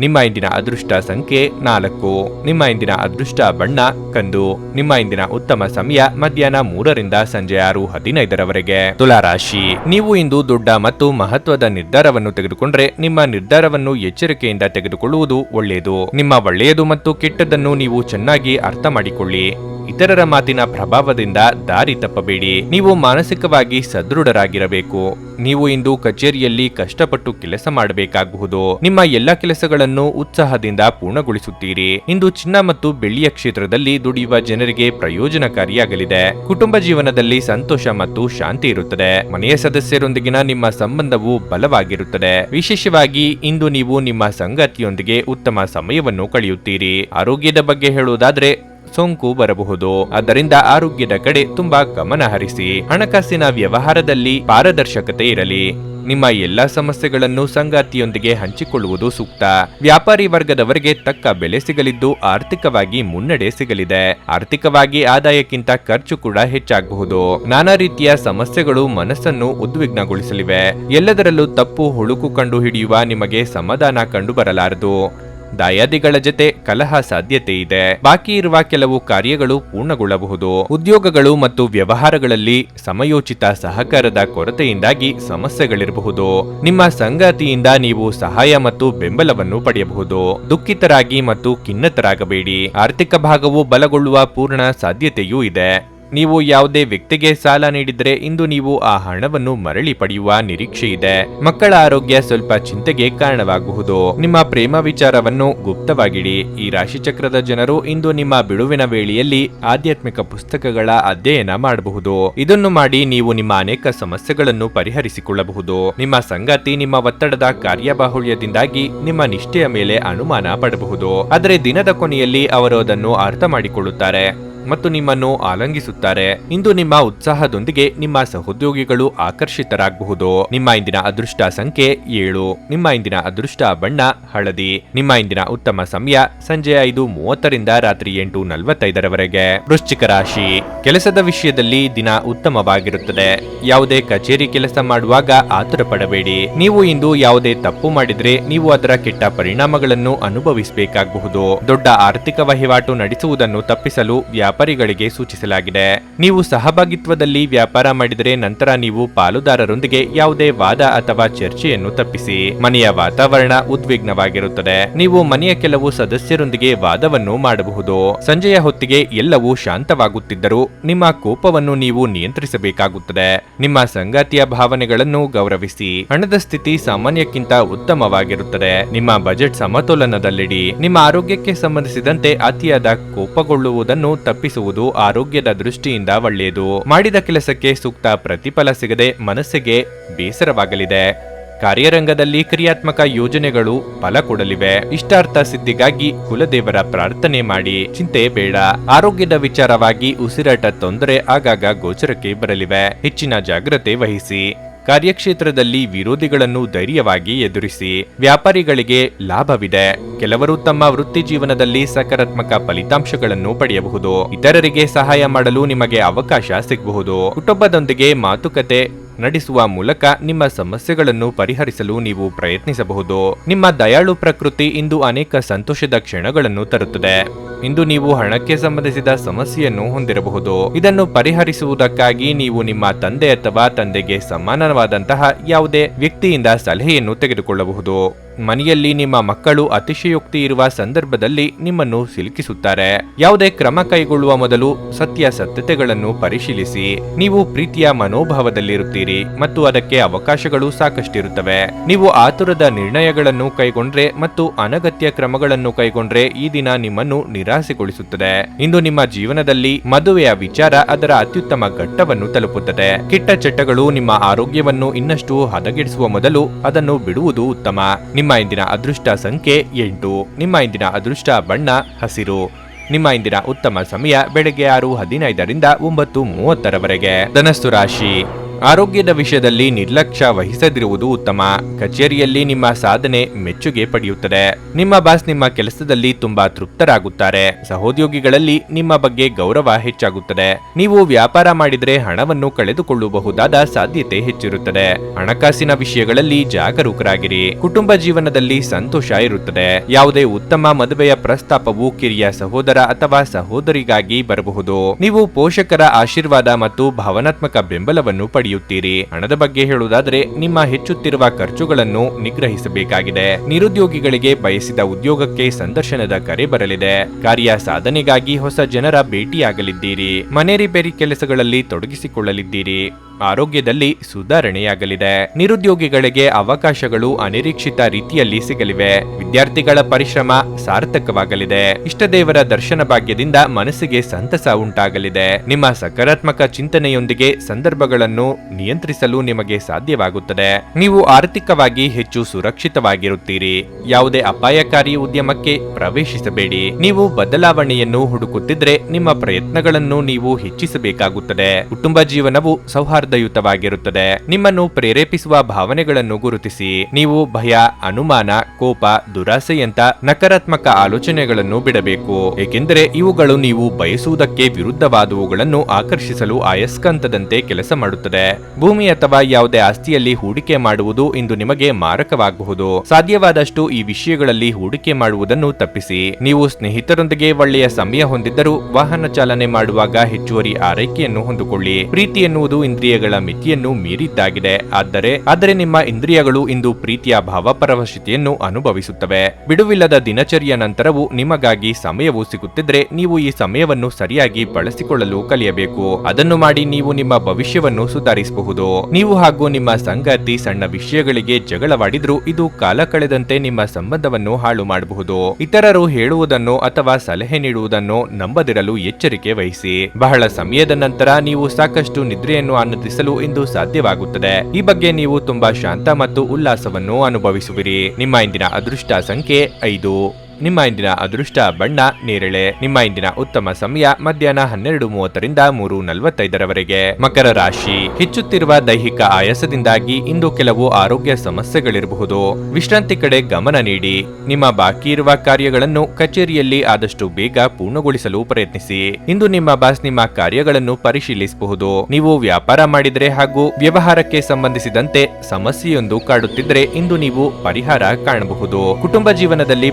ನಿಮ್ಮ ಇಂದಿನ ಅದೃಷ್ಟ ಸಂಖ್ಯೆ ನಾಲ್ಕು. ನಿಮ್ಮ ಇಂದಿನ ಅದೃಷ್ಟ ಬಣ್ಣ ಕಂದು. ನಿಮ್ಮ ಇಂದಿನ ಉತ್ತಮ ಸಮಯ ಮಧ್ಯಾಹ್ನ ಮೂರರಿಂದ ಸಂಜೆ ಆರು ಹದಿನೈದರವರೆಗೆ. ತುಲಾರಾಶಿ. ನೀವು ಇಂದು ದೊಡ್ಡ ಮತ್ತು ಮಹತ್ವದ ನಿರ್ಧಾರವನ್ನು ತೆಗೆದುಕೊಂಡ್ರೆ ನಿಮ್ಮ ನಿರ್ಧಾರವನ್ನು ಎಚ್ಚರಿಕೆಯಿಂದ ತೆಗೆದುಕೊಳ್ಳುವುದು ಒಳ್ಳೆಯದು. ನಿಮ್ಮ ಒಳ್ಳೆಯದು ಮತ್ತು ಕೆಟ್ಟದ್ದನ್ನು ನೀವು ಚೆನ್ನಾಗಿ ಅರ್ಥ ಮಾಡಿಕೊಳ್ಳಿ. ಇತರರ ಮಾತಿನ ಪ್ರಭಾವದಿಂದ ದಾರಿ ತಪ್ಪಬೇಡಿ. ನೀವು ಮಾನಸಿಕವಾಗಿ ಸದೃಢರಾಗಿರಬೇಕು. ನೀವು ಇಂದು ಕಚೇರಿಯಲ್ಲಿ ಕಷ್ಟಪಟ್ಟು ಕೆಲಸ ಮಾಡಬೇಕಾಗಬಹುದು ನಿಮ್ಮ ಎಲ್ಲ ಕೆಲಸಗಳನ್ನು ಉತ್ಸಾಹದಿಂದ ಪೂರ್ಣಗೊಳಿಸುತ್ತೀರಿ. ಇಂದು ಚಿನ್ನ ಮತ್ತು ಬೆಳ್ಳಿಯ ಕ್ಷೇತ್ರದಲ್ಲಿ ದುಡಿಯುವ ಜನರಿಗೆ ಪ್ರಯೋಜನಕಾರಿಯಾಗಲಿದೆ. ಕುಟುಂಬ ಜೀವನದಲ್ಲಿ ಸಂತೋಷ ಮತ್ತು ಶಾಂತಿ ಇರುತ್ತದೆ. ಮನೆಯ ಸದಸ್ಯರೊಂದಿಗಿನ ನಿಮ್ಮ ಸಂಬಂಧವು ಬಲವಾಗಿರುತ್ತದೆ. ವಿಶೇಷವಾಗಿ ಇಂದು ನೀವು ನಿಮ್ಮ ಸಂಗತಿಯೊಂದಿಗೆ ಉತ್ತಮ ಸಮಯವನ್ನು ಕಳೆಯುತ್ತೀರಿ. ಆರೋಗ್ಯದ ಬಗ್ಗೆ ಹೇಳುವುದಾದ್ರೆ ಸೋಂಕು ಬರಬಹುದು. ಆದ್ದರಿಂದ ಆರೋಗ್ಯದ ಕಡೆ ತುಂಬಾ ಗಮನ ಹರಿಸಿ. ಹಣಕಾಸಿನ ವ್ಯವಹಾರದಲ್ಲಿ ಪಾರದರ್ಶಕತೆ ಇರಲಿ. ನಿಮ್ಮ ಎಲ್ಲಾ ಸಮಸ್ಯೆಗಳನ್ನು ಸಂಗಾತಿಯೊಂದಿಗೆ ಹಂಚಿಕೊಳ್ಳುವುದು ಸೂಕ್ತ. ವ್ಯಾಪಾರಿ ವರ್ಗದವರಿಗೆ ತಕ್ಕ ಬೆಲೆ ಸಿಗಲಿದ್ದು ಆರ್ಥಿಕವಾಗಿ ಮುನ್ನಡೆ ಸಿಗಲಿದೆ. ಆರ್ಥಿಕವಾಗಿ ಆದಾಯಕ್ಕಿಂತ ಖರ್ಚು ಕೂಡ ಹೆಚ್ಚಾಗಬಹುದು. ನಾನಾ ರೀತಿಯ ಸಮಸ್ಯೆಗಳು ಮನಸ್ಸನ್ನು ಉದ್ವಿಗ್ನಗೊಳಿಸಲಿವೆ. ಎಲ್ಲದರಲ್ಲೂ ತಪ್ಪು ಹುಳುಕು ಕಂಡು ಹಿಡಿಯುವ ನಿಮಗೆ ಸಮಾಧಾನ ಕಂಡು ಬರಲಾರದು ದಾಯಾದಿಗಳ ಜೊತೆ ಕಲಹ ಸಾಧ್ಯತೆ ಇದೆ. ಬಾಕಿ ಇರುವ ಕೆಲವು ಕಾರ್ಯಗಳು ಪೂರ್ಣಗೊಳ್ಳಬಹುದು. ಉದ್ಯೋಗಗಳು ಮತ್ತು ವ್ಯವಹಾರಗಳಲ್ಲಿ ಸಮಯೋಚಿತ ಸಹಕಾರದ ಕೊರತೆಯಿಂದಾಗಿ ಸಮಸ್ಯೆಗಳಿರಬಹುದು. ನಿಮ್ಮ ಸಂಗಾತಿಯಿಂದ ನೀವು ಸಹಾಯ ಮತ್ತು ಬೆಂಬಲವನ್ನು ಪಡೆಯಬಹುದು. ದುಃಖಿತರಾಗಿ ಮತ್ತು ಖಿನ್ನತರಾಗಬೇಡಿ. ಆರ್ಥಿಕ ಭಾಗವು ಬಲಗೊಳ್ಳುವ ಪೂರ್ಣ ಸಾಧ್ಯತೆಯೂ ಇದೆ. ನೀವು ಯಾವುದೇ ವ್ಯಕ್ತಿಗೆ ಸಾಲ ನೀಡಿದರೆ ಇಂದು ನೀವು ಆ ಹಣವನ್ನು ಮರಳಿ ಪಡೆಯುವ ನಿರೀಕ್ಷೆ ಇದೆ. ಮಕ್ಕಳ ಆರೋಗ್ಯ ಸ್ವಲ್ಪ ಚಿಂತೆಗೆ ಕಾರಣವಾಗಬಹುದು ನಿಮ್ಮ ಪ್ರೇಮ ವಿಚಾರವನ್ನು ಗುಪ್ತವಾಗಿಡಿ. ಈ ರಾಶಿಚಕ್ರದ ಜನರು ಇಂದು ನಿಮ್ಮ ಬಿಡುವಿನ ವೇಳೆಯಲ್ಲಿ ಆಧ್ಯಾತ್ಮಿಕ ಪುಸ್ತಕಗಳ ಅಧ್ಯಯನ ಮಾಡಬಹುದು. ಇದನ್ನು ಮಾಡಿ ನೀವು ನಿಮ್ಮ ಅನೇಕ ಸಮಸ್ಯೆಗಳನ್ನು ಪರಿಹರಿಸಿಕೊಳ್ಳಬಹುದು. ನಿಮ್ಮ ಸಂಗಾತಿ ನಿಮ್ಮ ಒತ್ತಡದ ಕಾರ್ಯಬಾಹುಳ್ಯದಿಂದಾಗಿ ನಿಮ್ಮ ನಿಷ್ಠೆಯ ಮೇಲೆ ಅನುಮಾನ ಪಡಬಹುದು. ಆದರೆ ದಿನದ ಕೊನೆಯಲ್ಲಿ ಅವರು ಅದನ್ನು ಅರ್ಥ ಮಾಡಿಕೊಳ್ಳುತ್ತಾರೆ. ಮತ್ತು ನಿಮ್ಮನ್ನು ಆಲಂಗಿಸುತ್ತಾರೆ. ಇಂದು ನಿಮ್ಮ ಉತ್ಸಾಹದೊಂದಿಗೆ ನಿಮ್ಮ ಸಹೋದ್ಯೋಗಿಗಳು ಆಕರ್ಷಿತರಾಗಬಹುದು. ನಿಮ್ಮ ಇಂದಿನ ಅದೃಷ್ಟ ಸಂಖ್ಯೆ ಏಳು. ನಿಮ್ಮ ಇಂದಿನ ಅದೃಷ್ಟ ಬಣ್ಣ ಹಳದಿ. ನಿಮ್ಮ ಇಂದಿನ ಉತ್ತಮ ಸಮಯ ಸಂಜೆ ಐದು ಮೂವತ್ತರಿಂದ ರಾತ್ರಿ ಎಂಟು ನಲವತ್ತೈದರವರೆಗೆ. ವೃಶ್ಚಿಕ ರಾಶಿ. ಕೆಲಸದ ವಿಷಯದಲ್ಲಿ ದಿನ ಉತ್ತಮವಾಗಿರುತ್ತದೆ. ಯಾವುದೇ ಕಚೇರಿ ಕೆಲಸ ಮಾಡುವಾಗ ಆತುರ ಪಡಬೇಡಿ ನೀವು ಇಂದು ಯಾವುದೇ ತಪ್ಪು ಮಾಡಿದ್ರೆ ನೀವು ಅದರ ಕೆಟ್ಟ ಪರಿಣಾಮಗಳನ್ನು ಅನುಭವಿಸಬೇಕಾಗಬಹುದು. ದೊಡ್ಡ ಆರ್ಥಿಕ ವಹಿವಾಟು ನಡೆಸುವುದನ್ನು ತಪ್ಪಿಸಲು ವ್ಯಾಪಾರಿಗಳಿಗೆ ಸೂಚಿಸಲಾಗಿದೆ. ನೀವು ಸಹಭಾಗಿತ್ವದಲ್ಲಿ ವ್ಯಾಪಾರ ಮಾಡಿದರೆ ನಂತರ ನೀವು ಪಾಲುದಾರರೊಂದಿಗೆ ಯಾವುದೇ ವಾದ ಅಥವಾ ಚರ್ಚೆಯನ್ನು ತಪ್ಪಿಸಿ. ಮನೆಯ ವಾತಾವರಣ ಉದ್ವಿಗ್ನವಾಗಿರುತ್ತದೆ. ನೀವು ಮನೆಯ ಕೆಲವು ಸದಸ್ಯರೊಂದಿಗೆ ವಾದವನ್ನು ಮಾಡಬಹುದು. ಸಂಜೆಯ ಹೊತ್ತಿಗೆ ಎಲ್ಲವೂ ಶಾಂತವಾಗುತ್ತಿದ್ದರೂ ನಿಮ್ಮ ಕೋಪವನ್ನು ನೀವು ನಿಯಂತ್ರಿಸಬೇಕಾಗುತ್ತದೆ. ನಿಮ್ಮ ಸಂಗಾತಿಯ ಭಾವನೆಗಳನ್ನು ಗೌರವಿಸಿ. ಹಣದ ಸ್ಥಿತಿ ಸಾಮಾನ್ಯಕ್ಕಿಂತ ಉತ್ತಮವಾಗಿರುತ್ತದೆ. ನಿಮ್ಮ ಬಜೆಟ್ ಸಮತೋಲನದಲ್ಲಿಡಿ. ನಿಮ್ಮ ಆರೋಗ್ಯಕ್ಕೆ ಸಂಬಂಧಿಸಿದಂತೆ ಅತಿಯಾದ ಕೋಪಗೊಳ್ಳುವುದನ್ನು ತಪ್ಪಿಸುವುದು ಆರೋಗ್ಯದ ದೃಷ್ಟಿಯಿಂದ ಒಳ್ಳೆಯದು. ಮಾಡಿದ ಕೆಲಸಕ್ಕೆ ಸೂಕ್ತ ಪ್ರತಿಫಲ ಸಿಗದೆ ಮನಸ್ಸಿಗೆ ಬೇಸರವಾಗಲಿದೆ. ಕಾರ್ಯರಂಗದಲ್ಲಿ ಕ್ರಿಯಾತ್ಮಕ ಯೋಜನೆಗಳು ಫಲ ಕೊಡಲಿವೆ. ಇಷ್ಟಾರ್ಥ ಸಿದ್ಧಿಗಾಗಿ ಕುಲದೇವರ ಪ್ರಾರ್ಥನೆ ಮಾಡಿ. ಚಿಂತೆ ಬೇಡ. ಆರೋಗ್ಯದ ವಿಚಾರವಾಗಿ ಉಸಿರಾಟ ತೊಂದರೆ ಆಗಾಗ ಗೋಚರಕ್ಕೆ ಬರಲಿವೆ. ಹೆಚ್ಚಿನ ಜಾಗ್ರತೆ ವಹಿಸಿ. ಕಾರ್ಯಕ್ಷೇತ್ರದಲ್ಲಿ ವಿರೋಧಿಗಳನ್ನು ಧೈರ್ಯವಾಗಿ ಎದುರಿಸಿ ವ್ಯಾಪಾರಿಗಳಿಗೆ ಲಾಭವಿದೆ. ಕೆಲವರು ತಮ್ಮ ವೃತ್ತಿ ಜೀವನದಲ್ಲಿ ಸಕಾರಾತ್ಮಕ ಫಲಿತಾಂಶಗಳನ್ನು ಪಡೆಯಬಹುದು. ಇತರರಿಗೆ ಸಹಾಯ ಮಾಡಲು ನಿಮಗೆ ಅವಕಾಶ ಸಿಗಬಹುದು. ಕುಟುಂಬದೊಂದಿಗೆ ಮಾತುಕತೆ ನಡೆಸುವ ಮೂಲಕ ನಿಮ್ಮ ಸಮಸ್ಯೆಗಳನ್ನು ಪರಿಹರಿಸಲು ನೀವು ಪ್ರಯತ್ನಿಸಬಹುದು. ನಿಮ್ಮ ದಯಾಳು ಪ್ರಕೃತಿ ಇಂದು ಅನೇಕ ಸಂತೋಷದ ಕ್ಷಣಗಳನ್ನು ತರುತ್ತದೆ. ಇಂದು ನೀವು ಹಣಕ್ಕೆ ಸಂಬಂಧಿಸಿದ ಸಮಸ್ಯೆಯನ್ನು ಹೊಂದಿರಬಹುದು. ಇದನ್ನು ಪರಿಹರಿಸುವುದಕ್ಕಾಗಿ ನೀವು ನಿಮ್ಮ ತಂದೆ ಅಥವಾ ತಂದೆಗೆ ಸಮಾನವಾದಂತಹ ಯಾವುದೇ ವ್ಯಕ್ತಿಯಿಂದ ಸಲಹೆಯನ್ನು ತೆಗೆದುಕೊಳ್ಳಬಹುದು. ಮನೆಯಲ್ಲಿ ನಿಮ್ಮ ಮಕ್ಕಳು ಅತಿಶಯೋಕ್ತಿ ಇರುವ ಸಂದರ್ಭದಲ್ಲಿ ನಿಮ್ಮನ್ನು ಸಿಲುಕಿಸುತ್ತಾರೆ. ಯಾವುದೇ ಕ್ರಮ ಕೈಗೊಳ್ಳುವ ಮೊದಲು ಸತ್ಯ ಸತ್ಯತೆಗಳನ್ನು ಪರಿಶೀಲಿಸಿ. ನೀವು ಪ್ರೀತಿಯ ಮನೋಭಾವದಲ್ಲಿರುತ್ತೀರಿ ಮತ್ತು ಅದಕ್ಕೆ ಅವಕಾಶಗಳು ಸಾಕಷ್ಟಿರುತ್ತವೆ. ನೀವು ಆತುರದ ನಿರ್ಣಯಗಳನ್ನು ಕೈಗೊಂಡ್ರೆ ಮತ್ತು ಅನಗತ್ಯ ಕ್ರಮಗಳನ್ನು ಕೈಗೊಂಡ್ರೆ ಈ ದಿನ ನಿಮ್ಮನ್ನು ನಿರಾಸೆಗೊಳಿಸುತ್ತದೆ. ಇಂದು ನಿಮ್ಮ ಜೀವನದಲ್ಲಿ ಮದುವೆಯ ವಿಚಾರ ಅದರ ಅತ್ಯುತ್ತಮ ಘಟ್ಟವನ್ನು ತಲುಪುತ್ತದೆ. ಕೆಟ್ಟ ಚಟಗಳು ನಿಮ್ಮ ಆರೋಗ್ಯವನ್ನು ಇನ್ನಷ್ಟು ಹದಗೆಡಿಸುವ ಮೊದಲು ಅದನ್ನು ಬಿಡುವುದು ಉತ್ತಮ. ನಿಮ್ಮ ಇಂದಿನ ಅದೃಷ್ಟ ಸಂಖ್ಯೆ ಎಂಟು. ನಿಮ್ಮ ಇಂದಿನ ಅದೃಷ್ಟ ಬಣ್ಣ ಹಸಿರು. ನಿಮ್ಮ ಇಂದಿನ ಉತ್ತಮ ಸಮಯ ಬೆಳಗ್ಗೆ ಆರು ಹದಿನೈದರಿಂದ ಒಂಬತ್ತು ಮೂವತ್ತರವರೆಗೆ. ಧನಸ್ಸು ರಾಶಿ. ಆರೋಗ್ಯದ ವಿಷಯದಲ್ಲಿ ನಿರ್ಲಕ್ಷ್ಯ ವಹಿಸದಿರುವುದು ಉತ್ತಮ. ಕಚೇರಿಯಲ್ಲಿ ನಿಮ್ಮ ಸಾಧನೆ ಮೆಚ್ಚುಗೆ ಪಡೆಯುತ್ತದೆ. ನಿಮ್ಮ ಬಾಸ್ ನಿಮ್ಮ ಕೆಲಸದಲ್ಲಿ ತುಂಬಾ ತೃಪ್ತರಾಗುತ್ತಾರೆ. ಸಹೋದ್ಯೋಗಿಗಳಲ್ಲಿ ನಿಮ್ಮ ಬಗ್ಗೆ ಗೌರವ ಹೆಚ್ಚಾಗುತ್ತದೆ. ನೀವು ವ್ಯಾಪಾರ ಮಾಡಿದರೆ ಹಣವನ್ನು ಕಳೆದುಕೊಳ್ಳಬಹುದಾದ ಸಾಧ್ಯತೆ ಹೆಚ್ಚಿರುತ್ತದೆ. ಹಣಕಾಸಿನ ವಿಷಯಗಳಲ್ಲಿ ಜಾಗರೂಕರಾಗಿರಿ. ಕುಟುಂಬ ಜೀವನದಲ್ಲಿ ಸಂತೋಷ ಇರುತ್ತದೆ. ಯಾವುದೇ ಉತ್ತಮ ಮದುವೆಯ ಪ್ರಸ್ತಾಪವು ಕಿರಿಯ ಸಹೋದರ ಅಥವಾ ಸಹೋದರಿಗಾಗಿ ಬರಬಹುದು. ನೀವು ಪೋಷಕರ ಆಶೀರ್ವಾದ ಮತ್ತು ಭಾವನಾತ್ಮಕ ಬೆಂಬಲವನ್ನು ಪಡೆಯುತ್ತೀರಿ. ಪಡೆಯುತ್ತೀರಿ ಹಣದ ಬಗ್ಗೆ ಹೇಳುವುದಾದರೆ, ನಿಮ್ಮ ಹೆಚ್ಚುತ್ತಿರುವ ಖರ್ಚುಗಳನ್ನು ನಿಗ್ರಹಿಸಬೇಕಾಗಿದೆ. ನಿರುದ್ಯೋಗಿಗಳಿಗೆ ಬಯಸಿದ ಉದ್ಯೋಗಕ್ಕೆ ಸಂದರ್ಶನದ ಕರೆ ಬರಲಿದೆ. ಕಾರ್ಯ ಸಾಧನೆಗಾಗಿ ಹೊಸ ಜನರ ಭೇಟಿಯಾಗಲಿದ್ದೀರಿ. ಮನೆ ರಿಪೇರಿ ಕೆಲಸಗಳಲ್ಲಿ ತೊಡಗಿಸಿಕೊಳ್ಳಲಿದ್ದೀರಿ. ಆರೋಗ್ಯದಲ್ಲಿ ಸುಧಾರಣೆಯಾಗಲಿದೆ. ನಿರುದ್ಯೋಗಿಗಳಿಗೆ ಅವಕಾಶಗಳು ಅನಿರೀಕ್ಷಿತ ರೀತಿಯಲ್ಲಿ ಸಿಗಲಿವೆ. ವಿದ್ಯಾರ್ಥಿಗಳ ಪರಿಶ್ರಮ ಸಾರ್ಥಕವಾಗಲಿದೆ. ಇಷ್ಟದೇವರ ದರ್ಶನ ಭಾಗ್ಯದಿಂದ ಮನಸ್ಸಿಗೆ ಸಂತಸ ಉಂಟಾಗಲಿದೆ. ನಿಮ್ಮ ಸಕಾರಾತ್ಮಕ ಚಿಂತನೆಯೊಂದಿಗೆ ಸಂದರ್ಭಗಳನ್ನು ನಿಯಂತ್ರಿಸಲು ನಿಮಗೆ ಸಾಧ್ಯವಾಗುತ್ತದೆ. ನೀವು ಆರ್ಥಿಕವಾಗಿ ಹೆಚ್ಚು ಸುರಕ್ಷಿತವಾಗಿರುತ್ತೀರಿ. ಯಾವುದೇ ಅಪಾಯಕಾರಿ ಉದ್ಯಮಕ್ಕೆ ಪ್ರವೇಶಿಸಬೇಡಿ. ನೀವು ಬದಲಾವಣೆಯನ್ನು ಹುಡುಕುತ್ತಿದ್ರೆ ನಿಮ್ಮ ಪ್ರಯತ್ನಗಳನ್ನು ನೀವು ಹೆಚ್ಚಿಸಬೇಕಾಗುತ್ತದೆ. ಕುಟುಂಬ ಜೀವನವು ಸೌಹಾರ್ದಯುತವಾಗಿರುತ್ತದೆ. ನಿಮ್ಮನ್ನು ಪ್ರೇರೇಪಿಸುವ ಭಾವನೆಗಳನ್ನು ಗುರುತಿಸಿ. ನೀವು ಭಯ, ಅನುಮಾನ, ಕೋಪ ದುರಾಸೆಯಂತ ನಕಾರಾತ್ಮಕ ಆಲೋಚನೆಗಳನ್ನು ಬಿಡಬೇಕು. ಏಕೆಂದರೆ ಇವುಗಳು ನೀವು ಬಯಸುವುದಕ್ಕೆ ವಿರುದ್ಧವಾದವುಗಳನ್ನು ಆಕರ್ಷಿಸಲು ಆಯಸ್ಕಂತದಂತೆ ಕೆಲಸ ಮಾಡುತ್ತದೆ. ಭೂಮಿ ಅಥವಾ ಯಾವುದೇ ಆಸ್ತಿಯಲ್ಲಿ ಹೂಡಿಕೆ ಮಾಡುವುದು ಇಂದು ನಿಮಗೆ ಮಾರಕವಾಗಬಹುದು. ಸಾಧ್ಯವಾದಷ್ಟು ಈ ವಿಷಯಗಳಲ್ಲಿ ಹೂಡಿಕೆ ಮಾಡುವುದನ್ನು ತಪ್ಪಿಸಿ. ನೀವು ಸ್ನೇಹಿತರೊಂದಿಗೆ ಒಳ್ಳೆಯ ಸಮಯ ಹೊಂದಿದ್ದರೂ ವಾಹನ ಚಾಲನೆ ಮಾಡುವಾಗ ಹೆಚ್ಚುವರಿ ಆರೈಕೆಯನ್ನು ಹೊಂದಿಕೊಳ್ಳಿ. ಪ್ರೀತಿ ಎನ್ನುವುದು ಇಂದ್ರಿಯಗಳ ಮಿತಿಯನ್ನು ಮೀರಿದ್ದಾಗಿದೆ. ಆದರೆ ಆದರೆ ನಿಮ್ಮ ಇಂದ್ರಿಯಗಳು ಇಂದು ಪ್ರೀತಿಯ ಭಾವಪರವಶತೆಯನ್ನು ಅನುಭವಿಸುತ್ತವೆ. ಬಿಡುವಿಲ್ಲದ ದಿನಚರಿಯ ನಂತರವೂ ನಿಮಗಾಗಿ ಸಮಯವು ಸಿಗುತ್ತಿದ್ರೆ ನೀವು ಈ ಸಮಯವನ್ನು ಸರಿಯಾಗಿ ಬಳಸಿಕೊಳ್ಳಲು ಕಲಿಯಬೇಕು. ಅದನ್ನು ಮಾಡಿ ನೀವು ನಿಮ್ಮ ಭವಿಷ್ಯವನ್ನು ಸುಧಾರಿಸಬಹುದು ನೀವು ಹಾಗೂ ನಿಮ್ಮ ಸಂಗಾತಿ ಸಣ್ಣ ವಿಷಯಗಳಿಗೆ ಜಗಳವಾಡಿದ್ರೂ ಇದು ಕಾಲ ಕಳೆದಂತೆ ನಿಮ್ಮ ಸಂಬಂಧವನ್ನು ಹಾಳು ಮಾಡಬಹುದು? ಇತರರು ಹೇಳುವುದನ್ನು ಅಥವಾ ಸಲಹೆ ನೀಡುವುದನ್ನು ನಂಬದಿರಲು ಎಚ್ಚರಿಕೆ ವಹಿಸಿ. ಬಹಳ ಸಮಯದ ನಂತರ ನೀವು ಸಾಕಷ್ಟು ನಿದ್ರೆಯನ್ನು ಆನಂದಿಸಲು ಇಂದು ಸಾಧ್ಯವಾಗುತ್ತದೆ. ಈ ಬಗ್ಗೆ ನೀವು ತುಂಬಾ ಶಾಂತ ಮತ್ತು ಉಲ್ಲಾಸವನ್ನು ಅನುಭವಿಸುವಿರಿ. ನಿಮ್ಮ ಇಂದಿನ ಅದೃಷ್ಟ ಸಂಖ್ಯೆ ಐದು. ನಿಮ್ಮ ಇಂದಿನ ಅದೃಷ್ಟ ಬಣ್ಣ ನೇರಳೆ. ನಿಮ್ಮ ಇಂದಿನ ಉತ್ತಮ ಸಮಯ ಮಧ್ಯಾಹ್ನ ಹನ್ನೆರಡು ಮೂವತ್ತರಿಂದ ಮೂರು ನಲವತ್ತೈದರವರೆಗೆ. ಮಕರ ರಾಶಿ. ಹೆಚ್ಚುತ್ತಿರುವ ದೈಹಿಕ ಆಯಾಸದಿಂದಾಗಿ ಇಂದು ಕೆಲವು ಆರೋಗ್ಯ ಸಮಸ್ಯೆಗಳಿರಬಹುದು. ವಿಶ್ರಾಂತಿ ಕಡೆ ಗಮನ ನೀಡಿ. ನಿಮ್ಮ ಬಾಕಿ ಇರುವ ಕಾರ್ಯಗಳನ್ನು ಕಚೇರಿಯಲ್ಲಿ ಆದಷ್ಟು ಬೇಗ ಪೂರ್ಣಗೊಳಿಸಲು ಪ್ರಯತ್ನಿಸಿ. ಇಂದು ನಿಮ್ಮ ಬಾಸ್ ನಿಮ್ಮ ಕಾರ್ಯಗಳನ್ನು ಪರಿಶೀಲಿಸಬಹುದು. ನೀವು ವ್ಯಾಪಾರ ಮಾಡಿದರೆ ಹಾಗೂ ವ್ಯವಹಾರಕ್ಕೆ ಸಂಬಂಧಿಸಿದಂತೆ ಸಮಸ್ಯೆಯೊಂದು ಕಾಡುತ್ತಿದ್ರೆ ಇಂದು ನೀವು ಪರಿಹಾರ ಕಾಣಬಹುದು. ಕುಟುಂಬ ಜೀವನದಲ್ಲಿ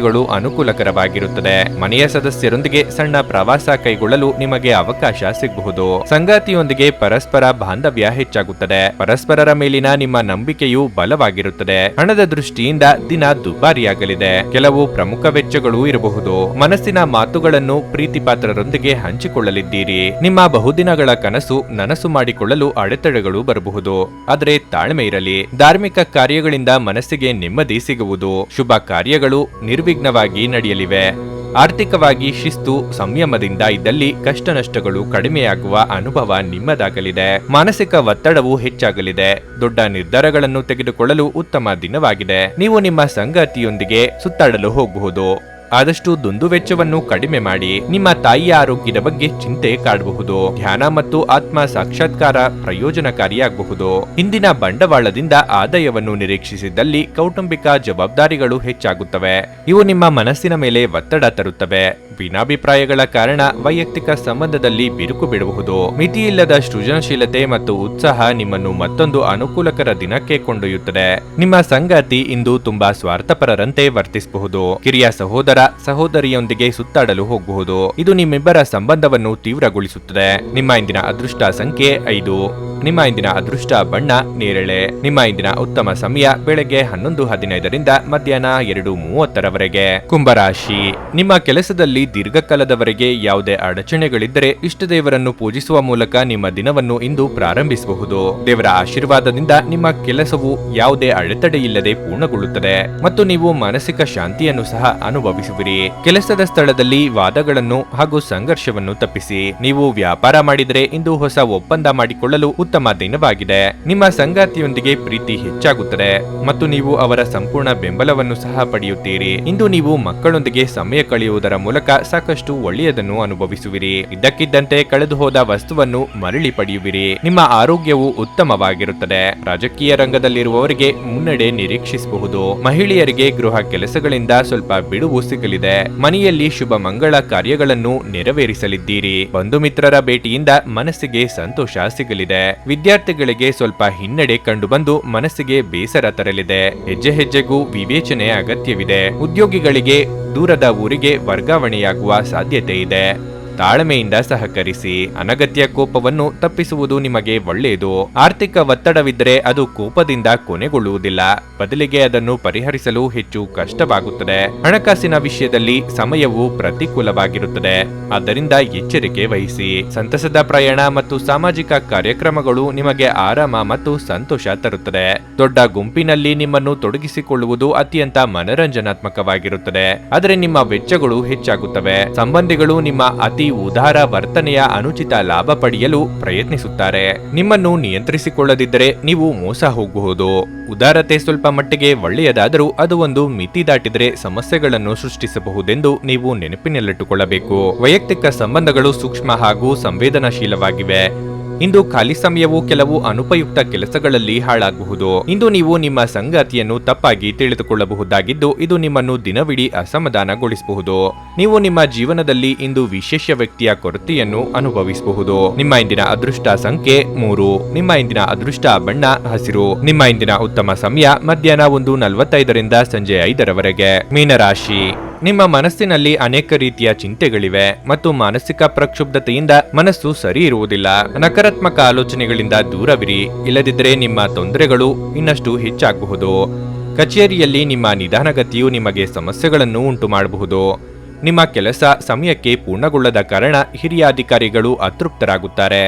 ಪರಿಸ್ಥಿತಿಗಳು ಅನುಕೂಲಕರವಾಗಿರುತ್ತದೆ. ಮನೆಯ ಸದಸ್ಯರೊಂದಿಗೆ ಸಣ್ಣ ಪ್ರವಾಸ ಕೈಗೊಳ್ಳಲು ನಿಮಗೆ ಅವಕಾಶ ಸಿಗಬಹುದು. ಸಂಗಾತಿಯೊಂದಿಗೆ ಪರಸ್ಪರ ಬಾಂಧವ್ಯ ಹೆಚ್ಚಾಗುತ್ತದೆ. ಪರಸ್ಪರರ ಮೇಲಿನ ನಿಮ್ಮ ನಂಬಿಕೆಯು ಬಲವಾಗಿರುತ್ತದೆ. ಹಣದ ದೃಷ್ಟಿಯಿಂದ ದಿನ ದುಬಾರಿಯಾಗಲಿದೆ. ಕೆಲವು ಪ್ರಮುಖ ವೆಚ್ಚಗಳು ಇರಬಹುದು. ಮನಸ್ಸಿನ ಮಾತುಗಳನ್ನು ಪ್ರೀತಿಪಾತ್ರರೊಂದಿಗೆ ಹಂಚಿಕೊಳ್ಳಲಿದ್ದೀರಿ. ನಿಮ್ಮ ಬಹುದಿನಗಳ ಕನಸು ನನಸು ಮಾಡಿಕೊಳ್ಳಲು ಅಡೆತಡೆಗಳು ಬರಬಹುದು. ಆದರೆ ತಾಳ್ಮೆ ಇರಲಿ. ಧಾರ್ಮಿಕ ಕಾರ್ಯಗಳಿಂದ ಮನಸ್ಸಿಗೆ ನೆಮ್ಮದಿ ಸಿಗುವುದು. ಶುಭ ಕಾರ್ಯಗಳು ನಿರ್ವಿಘ್ನವಾಗಿ ನಡೆಯಲಿವೆ. ಆರ್ಥಿಕವಾಗಿ ಶಿಸ್ತು, ಸಂಯಮದಿಂದ ಇದ್ದಲ್ಲಿ ಕಷ್ಟ ನಷ್ಟಗಳು ಕಡಿಮೆಯಾಗುವ ಅನುಭವ ನಿಮ್ಮದಾಗಲಿದೆ. ಮಾನಸಿಕ ಒತ್ತಡವು ಹೆಚ್ಚಾಗಲಿದೆ. ದೊಡ್ಡ ನಿರ್ಧಾರಗಳನ್ನು ತೆಗೆದುಕೊಳ್ಳಲು ಉತ್ತಮ ದಿನವಾಗಿದೆ. ನೀವು ನಿಮ್ಮ ಸಂಗಾತಿಯೊಂದಿಗೆ ಸುತ್ತಾಡಲು ಹೋಗಬಹುದು. ಆದಷ್ಟು ದುಂದುವೆಚ್ಚವನ್ನು ಕಡಿಮೆ ಮಾಡಿ ನಿಮ್ಮ ತಾಯಿಯ ಆರೋಗ್ಯದ ಬಗ್ಗೆ ಚಿಂತೆ ಕಾಡಬಹುದು. ಧ್ಯಾನ ಮತ್ತು ಆತ್ಮ ಸಾಕ್ಷಾತ್ಕಾರ ಪ್ರಯೋಜನಕಾರಿಯಾಗಬಹುದು. ಹಿಂದಿನ ಬಂಡವಾಳದಿಂದ ಆದಾಯವನ್ನು ನಿರೀಕ್ಷಿಸಿದ್ದಲ್ಲಿ ಕೌಟುಂಬಿಕ ಜವಾಬ್ದಾರಿಗಳು ಹೆಚ್ಚಾಗುತ್ತವೆ. ಇವು ನಿಮ್ಮ ಮನಸ್ಸಿನ ಮೇಲೆ ಒತ್ತಡ ತರುತ್ತವೆ. ಭಿನ್ನಾಭಿಪ್ರಾಯಗಳ ಕಾರಣ ವೈಯಕ್ತಿಕ ಸಂಬಂಧದಲ್ಲಿ ಬಿರುಕು ಬಿಡಬಹುದು. ಮಿತಿಯಿಲ್ಲದ ಸೃಜನಶೀಲತೆ ಮತ್ತು ಉತ್ಸಾಹ ನಿಮ್ಮನ್ನು ಮತ್ತೊಂದು ಅನುಕೂಲಕರ ದಿನಕ್ಕೆ ಕೊಂಡೊಯ್ಯುತ್ತದೆ. ನಿಮ್ಮ ಸಂಗಾತಿ ಇಂದು ತುಂಬಾ ಸ್ವಾರ್ಥಪರರಂತೆ ವರ್ತಿಸಬಹುದು. ಕಿರಿಯ ಸಹೋದರ ಸಹೋದರಿಯೊಂದಿಗೆ ಸುತ್ತಾಡಲು ಹೋಗಬಹುದು. ಇದು ನಿಮ್ಮಿಬ್ಬರ ಸಂಬಂಧವನ್ನು ತೀವ್ರಗೊಳಿಸುತ್ತದೆ. ನಿಮ್ಮ ಇಂದಿನ ಅದೃಷ್ಟ ಸಂಖ್ಯೆ ಐದು. ನಿಮ್ಮ ಇಂದಿನ ಅದೃಷ್ಟ ಬಣ್ಣ ನೇರಳೆ. ನಿಮ್ಮ ಇಂದಿನ ಉತ್ತಮ ಸಮಯ ಬೆಳಗ್ಗೆ ಹನ್ನೊಂದು ಹದಿನೈದರಿಂದ ಮಧ್ಯಾಹ್ನ ಎರಡು ಮೂವತ್ತರವರೆಗೆ. ಕುಂಭರಾಶಿ. ನಿಮ್ಮ ಕೆಲಸದಲ್ಲಿ ದೀರ್ಘಕಾಲದವರೆಗೆ ಯಾವುದೇ ಅಡಚಣೆಗಳಿದ್ದರೆ ಇಷ್ಟ ದೇವರನ್ನು ಪೂಜಿಸುವ ಮೂಲಕ ನಿಮ್ಮ ದಿನವನ್ನು ಇಂದು ಪ್ರಾರಂಭಿಸಬಹುದು. ದೇವರ ಆಶೀರ್ವಾದದಿಂದ ನಿಮ್ಮ ಕೆಲಸವು ಯಾವುದೇ ಅಡೆತಡೆಯಿಲ್ಲದೆ ಪೂರ್ಣಗೊಳ್ಳುತ್ತದೆ ಮತ್ತು ನೀವು ಮಾನಸಿಕ ಶಾಂತಿಯನ್ನು ಸಹ ಅನುಭವಿಸುವಿರಿ. ಕೆಲಸದ ಸ್ಥಳದಲ್ಲಿ ವಾದಗಳನ್ನು ಹಾಗೂ ಸಂಘರ್ಷವನ್ನು ತಪ್ಪಿಸಿ. ನೀವು ವ್ಯಾಪಾರ ಮಾಡಿದರೆ ಇಂದು ಹೊಸ ಒಪ್ಪಂದ ಮಾಡಿಕೊಳ್ಳಲು ಉತ್ತಮ ದಿನವಾಗಿದೆ. ನಿಮ್ಮ ಸಂಗಾತಿಯೊಂದಿಗೆ ಪ್ರೀತಿ ಹೆಚ್ಚಾಗುತ್ತದೆ ಮತ್ತು ನೀವು ಅವರ ಸಂಪೂರ್ಣ ಬೆಂಬಲವನ್ನು ಸಹ ಪಡೆಯುತ್ತೀರಿ. ಇಂದು ನೀವು ಮಕ್ಕಳೊಂದಿಗೆ ಸಮಯ ಕಳೆಯುವುದರ ಮೂಲಕ ಸಾಕಷ್ಟು ಒಳ್ಳೆಯದನ್ನು ಅನುಭವಿಸುವಿರಿ. ಇದ್ದಕ್ಕಿದ್ದಂತೆ ಕಳೆದು ಹೋದ ವಸ್ತುವನ್ನು ಮರಳಿ ಪಡೆಯುವಿರಿ. ನಿಮ್ಮ ಆರೋಗ್ಯವು ಉತ್ತಮವಾಗಿರುತ್ತದೆ. ರಾಜಕೀಯ ರಂಗದಲ್ಲಿರುವವರಿಗೆ ಮುನ್ನಡೆ ನಿರೀಕ್ಷಿಸಬಹುದು. ಮಹಿಳೆಯರಿಗೆ ಗೃಹ ಕೆಲಸಗಳಿಂದ ಸ್ವಲ್ಪ ಬಿಡುವು ಸಿಗಲಿದೆ. ಮನೆಯಲ್ಲಿ ಶುಭ ಮಂಗಳ ಕಾರ್ಯಗಳನ್ನು ನೆರವೇರಿಸಲಿದ್ದೀರಿ. ಬಂಧು ಮಿತ್ರರ ಭೇಟಿಯಿಂದ ಮನಸ್ಸಿಗೆ ಸಂತೋಷ ಸಿಗಲಿದೆ. ವಿದ್ಯಾರ್ಥಿಗಳಿಗೆ ಸ್ವಲ್ಪ ಹಿನ್ನಡೆ ಕಂಡುಬಂದು ಮನಸ್ಸಿಗೆ ಬೇಸರ ತರಲಿದೆ. ಹೆಜ್ಜೆ ಹೆಜ್ಜೆಗೂ ವಿವೇಚನೆ ಅಗತ್ಯವಿದೆ. ಉದ್ಯೋಗಿಗಳಿಗೆ ದೂರದ ಊರಿಗೆ ವರ್ಗಾವಣೆಯಾಗುವ ಸಾಧ್ಯತೆ ಇದೆ ತಾಳ್ಮೆಯಿಂದ ಸಹಕರಿಸಿ ಅನಗತ್ಯ ಕೋಪವನ್ನು ತಪ್ಪಿಸುವುದು ನಿಮಗೆ ಒಳ್ಳೆಯದು. ಆರ್ಥಿಕ ಒತ್ತಡವಿದ್ದರೆ ಅದು ಕೋಪದಿಂದ ಕೊನೆಗೊಳ್ಳುವುದಿಲ್ಲ. ಬದಲಿಗೆ ಅದನ್ನು ಪರಿಹರಿಸಲು ಹೆಚ್ಚು ಕಷ್ಟವಾಗುತ್ತದೆ. ಹಣಕಾಸಿನ ವಿಷಯದಲ್ಲಿ ಸಮಯವು ಪ್ರತಿಕೂಲವಾಗಿರುತ್ತದೆ. ಆದ್ದರಿಂದ ಎಚ್ಚರಿಕೆ ವಹಿಸಿ. ಸಂತಸದ ಪ್ರಯಾಣ ಮತ್ತು ಸಾಮಾಜಿಕ ಕಾರ್ಯಕ್ರಮಗಳು ನಿಮಗೆ ಆರಾಮ ಮತ್ತು ಸಂತೋಷ ತರುತ್ತದೆ. ದೊಡ್ಡ ಗುಂಪಿನಲ್ಲಿ ನಿಮ್ಮನ್ನು ತೊಡಗಿಸಿಕೊಳ್ಳುವುದು ಅತ್ಯಂತ ಮನರಂಜನಾತ್ಮಕವಾಗಿರುತ್ತದೆ. ಆದರೆ ನಿಮ್ಮ ವೆಚ್ಚಗಳು ಹೆಚ್ಚಾಗುತ್ತವೆ. ಸಂಬಂಧಿಗಳು ನಿಮ್ಮ ಅತಿ ಉದಾರ ವರ್ತನೆಯ ಅನುಚಿತ ಲಾಭ ಪಡೆಯಲು ಪ್ರಯತ್ನಿಸುತ್ತಾರೆ. ನಿಮ್ಮನ್ನು ನಿಯಂತ್ರಿಸಿಕೊಳ್ಳದಿದ್ದರೆ ನೀವು ಮೋಸ ಹೋಗಬಹುದು. ಉದಾರತೆ ಸ್ವಲ್ಪ ಮಟ್ಟಿಗೆ ಒಳ್ಳೆಯದಾದರೂ ಅದು ಒಂದು ಮಿತಿ ದಾಟಿದರೆ ಸಮಸ್ಯೆಗಳನ್ನು ಸೃಷ್ಟಿಸಬಹುದೆಂದು ನೀವು ನೆನಪಿನಲ್ಲಿಟ್ಟುಕೊಳ್ಳಬೇಕು. ವೈಯಕ್ತಿಕ ಸಂಬಂಧಗಳು ಸೂಕ್ಷ್ಮ ಹಾಗೂ ಸಂವೇದನಾಶೀಲವಾಗಿವೆ. ಇಂದು ಖಾಲಿ ಸಮಯವು ಕೆಲವು ಅನುಪಯುಕ್ತ ಕೆಲಸಗಳಲ್ಲಿ ಹಾಳಾಗಬಹುದು ಇಂದು ನೀವು ನಿಮ್ಮ ಸಂಗಾತಿಯನ್ನು ತಪ್ಪಾಗಿ ತಿಳಿದುಕೊಳ್ಳಬಹುದಾಗಿದ್ದು, ಇದು ನಿಮ್ಮನ್ನು ದಿನವಿಡೀ ಅಸಮಾಧಾನಗೊಳಿಸಬಹುದು. ನೀವು ನಿಮ್ಮ ಜೀವನದಲ್ಲಿ ಇಂದು ವಿಶೇಷ ವ್ಯಕ್ತಿಯ ಕೊರತೆಯನ್ನು ಅನುಭವಿಸಬಹುದು. ನಿಮ್ಮ ಇಂದಿನ ಅದೃಷ್ಟ ಸಂಖ್ಯೆ ಮೂರು. ನಿಮ್ಮ ಇಂದಿನ ಅದೃಷ್ಟ ಬಣ್ಣ ಹಸಿರು. ನಿಮ್ಮ ಇಂದಿನ ಉತ್ತಮ ಸಮಯ ಮಧ್ಯಾಹ್ನ ಒಂದು ನಲವತ್ತೈದರಿಂದ ಸಂಜೆ ಐದರವರೆಗೆ. ಮೀನರಾಶಿ. ನಿಮ್ಮ ಮನಸ್ಸಿನಲ್ಲಿ ಅನೇಕ ರೀತಿಯ ಚಿಂತೆಗಳಿವೆ ಮತ್ತು ಮಾನಸಿಕ ಪ್ರಕ್ಷುಬ್ಧತೆಯಿಂದ ಮನಸ್ಸು ಸರಿ ಇರುವುದಿಲ್ಲ. ನಕಾರಾತ್ಮಕ ಆಲೋಚನೆಗಳಿಂದ ದೂರವಿರಿ, ಇಲ್ಲದಿದ್ದರೆ ನಿಮ್ಮ ತೊಂದರೆಗಳು ಇನ್ನಷ್ಟು ಹೆಚ್ಚಾಗಬಹುದು. ಕಚೇರಿಯಲ್ಲಿ ನಿಮ್ಮ ನಿಧಾನಗತಿಯು ನಿಮಗೆ ಸಮಸ್ಯೆಗಳನ್ನು ಉಂಟು ಮಾಡಬಹುದು ನಿಮ್ಮ ಕೆಲಸ ಸಮಯಕ್ಕೆ ಪೂರ್ಣಗೊಳ್ಳದ ಕಾರಣ ಹಿರಿಯ ಅಧಿಕಾರಿಗಳು ಅತೃಪ್ತರಾಗುತ್ತಾರೆ.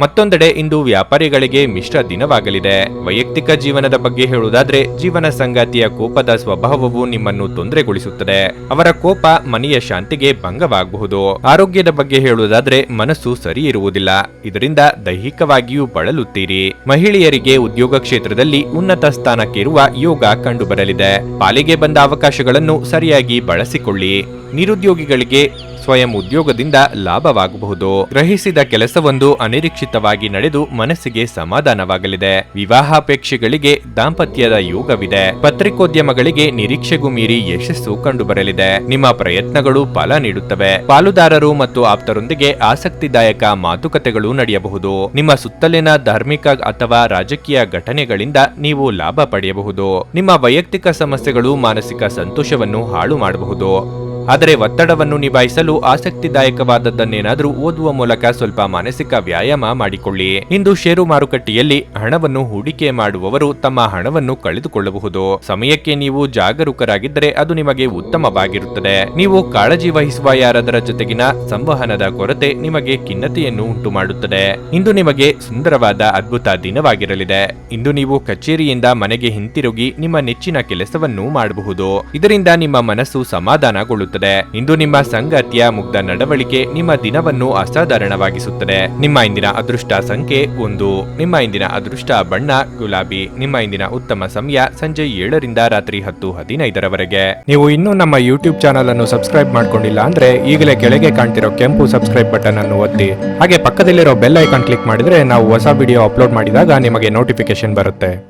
ಮತ್ತೊಂದೆಡೆ ಇಂದು ವ್ಯಾಪಾರಿಗಳಿಗೆ ಮಿಶ್ರ ದಿನವಾಗಲಿದೆ. ವೈಯಕ್ತಿಕ ಜೀವನದ ಬಗ್ಗೆ ಹೇಳುವುದಾದ್ರೆ, ಜೀವನ ಸಂಗಾತಿಯ ಕೋಪದ ಸ್ವಭಾವವು ನಿಮ್ಮನ್ನು ತೊಂದರೆಗೊಳಿಸುತ್ತದೆ. ಅವರ ಕೋಪ ಮನೆಯ ಶಾಂತಿಗೆ ಭಂಗವಾಗಬಹುದು. ಆರೋಗ್ಯದ ಬಗ್ಗೆ ಹೇಳುವುದಾದ್ರೆ, ಮನಸ್ಸು ಸರಿ ಇರುವುದಿಲ್ಲ. ಇದರಿಂದ ದೈಹಿಕವಾಗಿಯೂ ಬಳಲುತ್ತೀರಿ. ಮಹಿಳೆಯರಿಗೆ ಉದ್ಯೋಗ ಕ್ಷೇತ್ರದಲ್ಲಿ ಉನ್ನತ ಸ್ಥಾನಕ್ಕಿರುವ ಯೋಗ ಕಂಡುಬರಲಿದೆ. ಪಾಲಿಗೆ ಬಂದ ಅವಕಾಶಗಳನ್ನು ಸರಿಯಾಗಿ ಬಳಸಿಕೊಳ್ಳಿ. ನಿರುದ್ಯೋಗಿಗಳಿಗೆ ಸ್ವಯಂ ಉದ್ಯೋಗದಿಂದ ಲಾಭವಾಗಬಹುದು. ಗ್ರಹಿಸಿದ ಕೆಲಸವೊಂದು ಅನಿರೀಕ್ಷಿತವಾಗಿ ನಡೆದು ಮನಸ್ಸಿಗೆ ಸಮಾಧಾನವಾಗಲಿದೆ. ವಿವಾಹಾಪೇಕ್ಷೆಗಳಿಗೆ ದಾಂಪತ್ಯದ ಯೋಗವಿದೆ. ಪತ್ರಿಕೋದ್ಯಮಗಳಿಗೆ ನಿರೀಕ್ಷೆಗೂ ಮೀರಿ ಯಶಸ್ಸು ಕಂಡುಬರಲಿದೆ. ನಿಮ್ಮ ಪ್ರಯತ್ನಗಳು ಫಲ ನೀಡುತ್ತವೆ. ಪಾಲುದಾರರು ಮತ್ತು ಆಪ್ತರೊಂದಿಗೆ ಆಸಕ್ತಿದಾಯಕ ಮಾತುಕತೆಗಳು ನಡೆಯಬಹುದು. ನಿಮ್ಮ ಸುತ್ತಲಿನ ಧಾರ್ಮಿಕ ಅಥವಾ ರಾಜಕೀಯ ಘಟನೆಗಳಿಂದ ನೀವು ಲಾಭ ಪಡೆಯಬಹುದು. ನಿಮ್ಮ ವೈಯಕ್ತಿಕ ಸಮಸ್ಯೆಗಳು ಮಾನಸಿಕ ಸಂತೋಷವನ್ನು ಹಾಳು ಮಾಡಬಹುದು. ಆದರೆ ಒತ್ತಡವನ್ನು ನಿಭಾಯಿಸಲು ಆಸಕ್ತಿದಾಯಕವಾದದ್ದನ್ನೇನಾದರೂ ಓದುವ ಮೂಲಕ ಸ್ವಲ್ಪ ಮಾನಸಿಕ ವ್ಯಾಯಾಮ ಮಾಡಿಕೊಳ್ಳಿ. ಇಂದು ಷೇರು ಮಾರುಕಟ್ಟೆಯಲ್ಲಿ ಹಣವನ್ನು ಹೂಡಿಕೆ ಮಾಡುವವರು ತಮ್ಮ ಹಣವನ್ನು ಕಳೆದುಕೊಳ್ಳಬಹುದು. ಸಮಯಕ್ಕೆ ನೀವು ಜಾಗರೂಕರಾಗಿದ್ದರೆ ಅದು ನಿಮಗೆ ಉತ್ತಮವಾಗಿರುತ್ತದೆ. ನೀವು ಕಾಳಜಿ ವಹಿಸುವ ಯಾರದರ ಜೊತೆಗಿನ ಸಂವಹನದ ಕೊರತೆ ನಿಮಗೆ ಖಿನ್ನತೆಯನ್ನು ಉಂಟು ಮಾಡುತ್ತದೆ ಇಂದು ನಿಮಗೆ ಸುಂದರವಾದ ಅದ್ಭುತ ದಿನವಾಗಿರಲಿದೆ. ಇಂದು ನೀವು ಕಚೇರಿಯಿಂದ ಮನೆಗೆ ಹಿಂತಿರುಗಿ ನಿಮ್ಮ ನೆಚ್ಚಿನ ಕೆಲಸವನ್ನು ಮಾಡಬಹುದು. ಇದರಿಂದ ನಿಮ್ಮ ಮನಸ್ಸು ಸಮಾಧಾನಗೊಳ್ಳುತ್ತದೆ. ಇಂದು ನಿಮ್ಮ ಸಂಗಾತಿಯ ಮುಗ್ಧ ನಡವಳಿಕೆ ನಿಮ್ಮ ದಿನವನ್ನು ಅಸಾಧಾರಣವಾಗಿಸುತ್ತದೆ. ನಿಮ್ಮ ಇಂದಿನ ಅದೃಷ್ಟ ಸಂಖ್ಯೆ ಒಂದು. ನಿಮ್ಮ ಇಂದಿನ ಅದೃಷ್ಟ ಬಣ್ಣ ಗುಲಾಬಿ. ನಿಮ್ಮ ಇಂದಿನ ಉತ್ತಮ ಸಮಯ ಸಂಜೆ ಏಳರಿಂದ ರಾತ್ರಿ ಹತ್ತು ಹದಿನೈದರವರೆಗೆ. ನೀವು ಇನ್ನೂ ನಮ್ಮ ಯೂಟ್ಯೂಬ್ ಚಾನಲ್ ಅನ್ನು ಸಬ್ಸ್ಕ್ರೈಬ್ ಮಾಡ್ಕೊಂಡಿಲ್ಲ ಅಂದ್ರೆ ಈಗಲೇ ಕೆಳಗೆ ಕಾಣ್ತಿರೋ ಕೆಂಪು ಸಬ್ಸ್ಕ್ರೈಬ್ ಬಟನ್ ಅನ್ನು ಒತ್ತಿ. ಹಾಗೆ ಪಕ್ಕದಲ್ಲಿರೋ ಬೆಲ್ ಐಕಾನ್ ಕ್ಲಿಕ್ ಮಾಡಿದ್ರೆ ನಾವು ಹೊಸ ವಿಡಿಯೋ ಅಪ್ಲೋಡ್ ಮಾಡಿದಾಗ ನಿಮಗೆ ನೋಟಿಫಿಕೇಶನ್ ಬರುತ್ತೆ.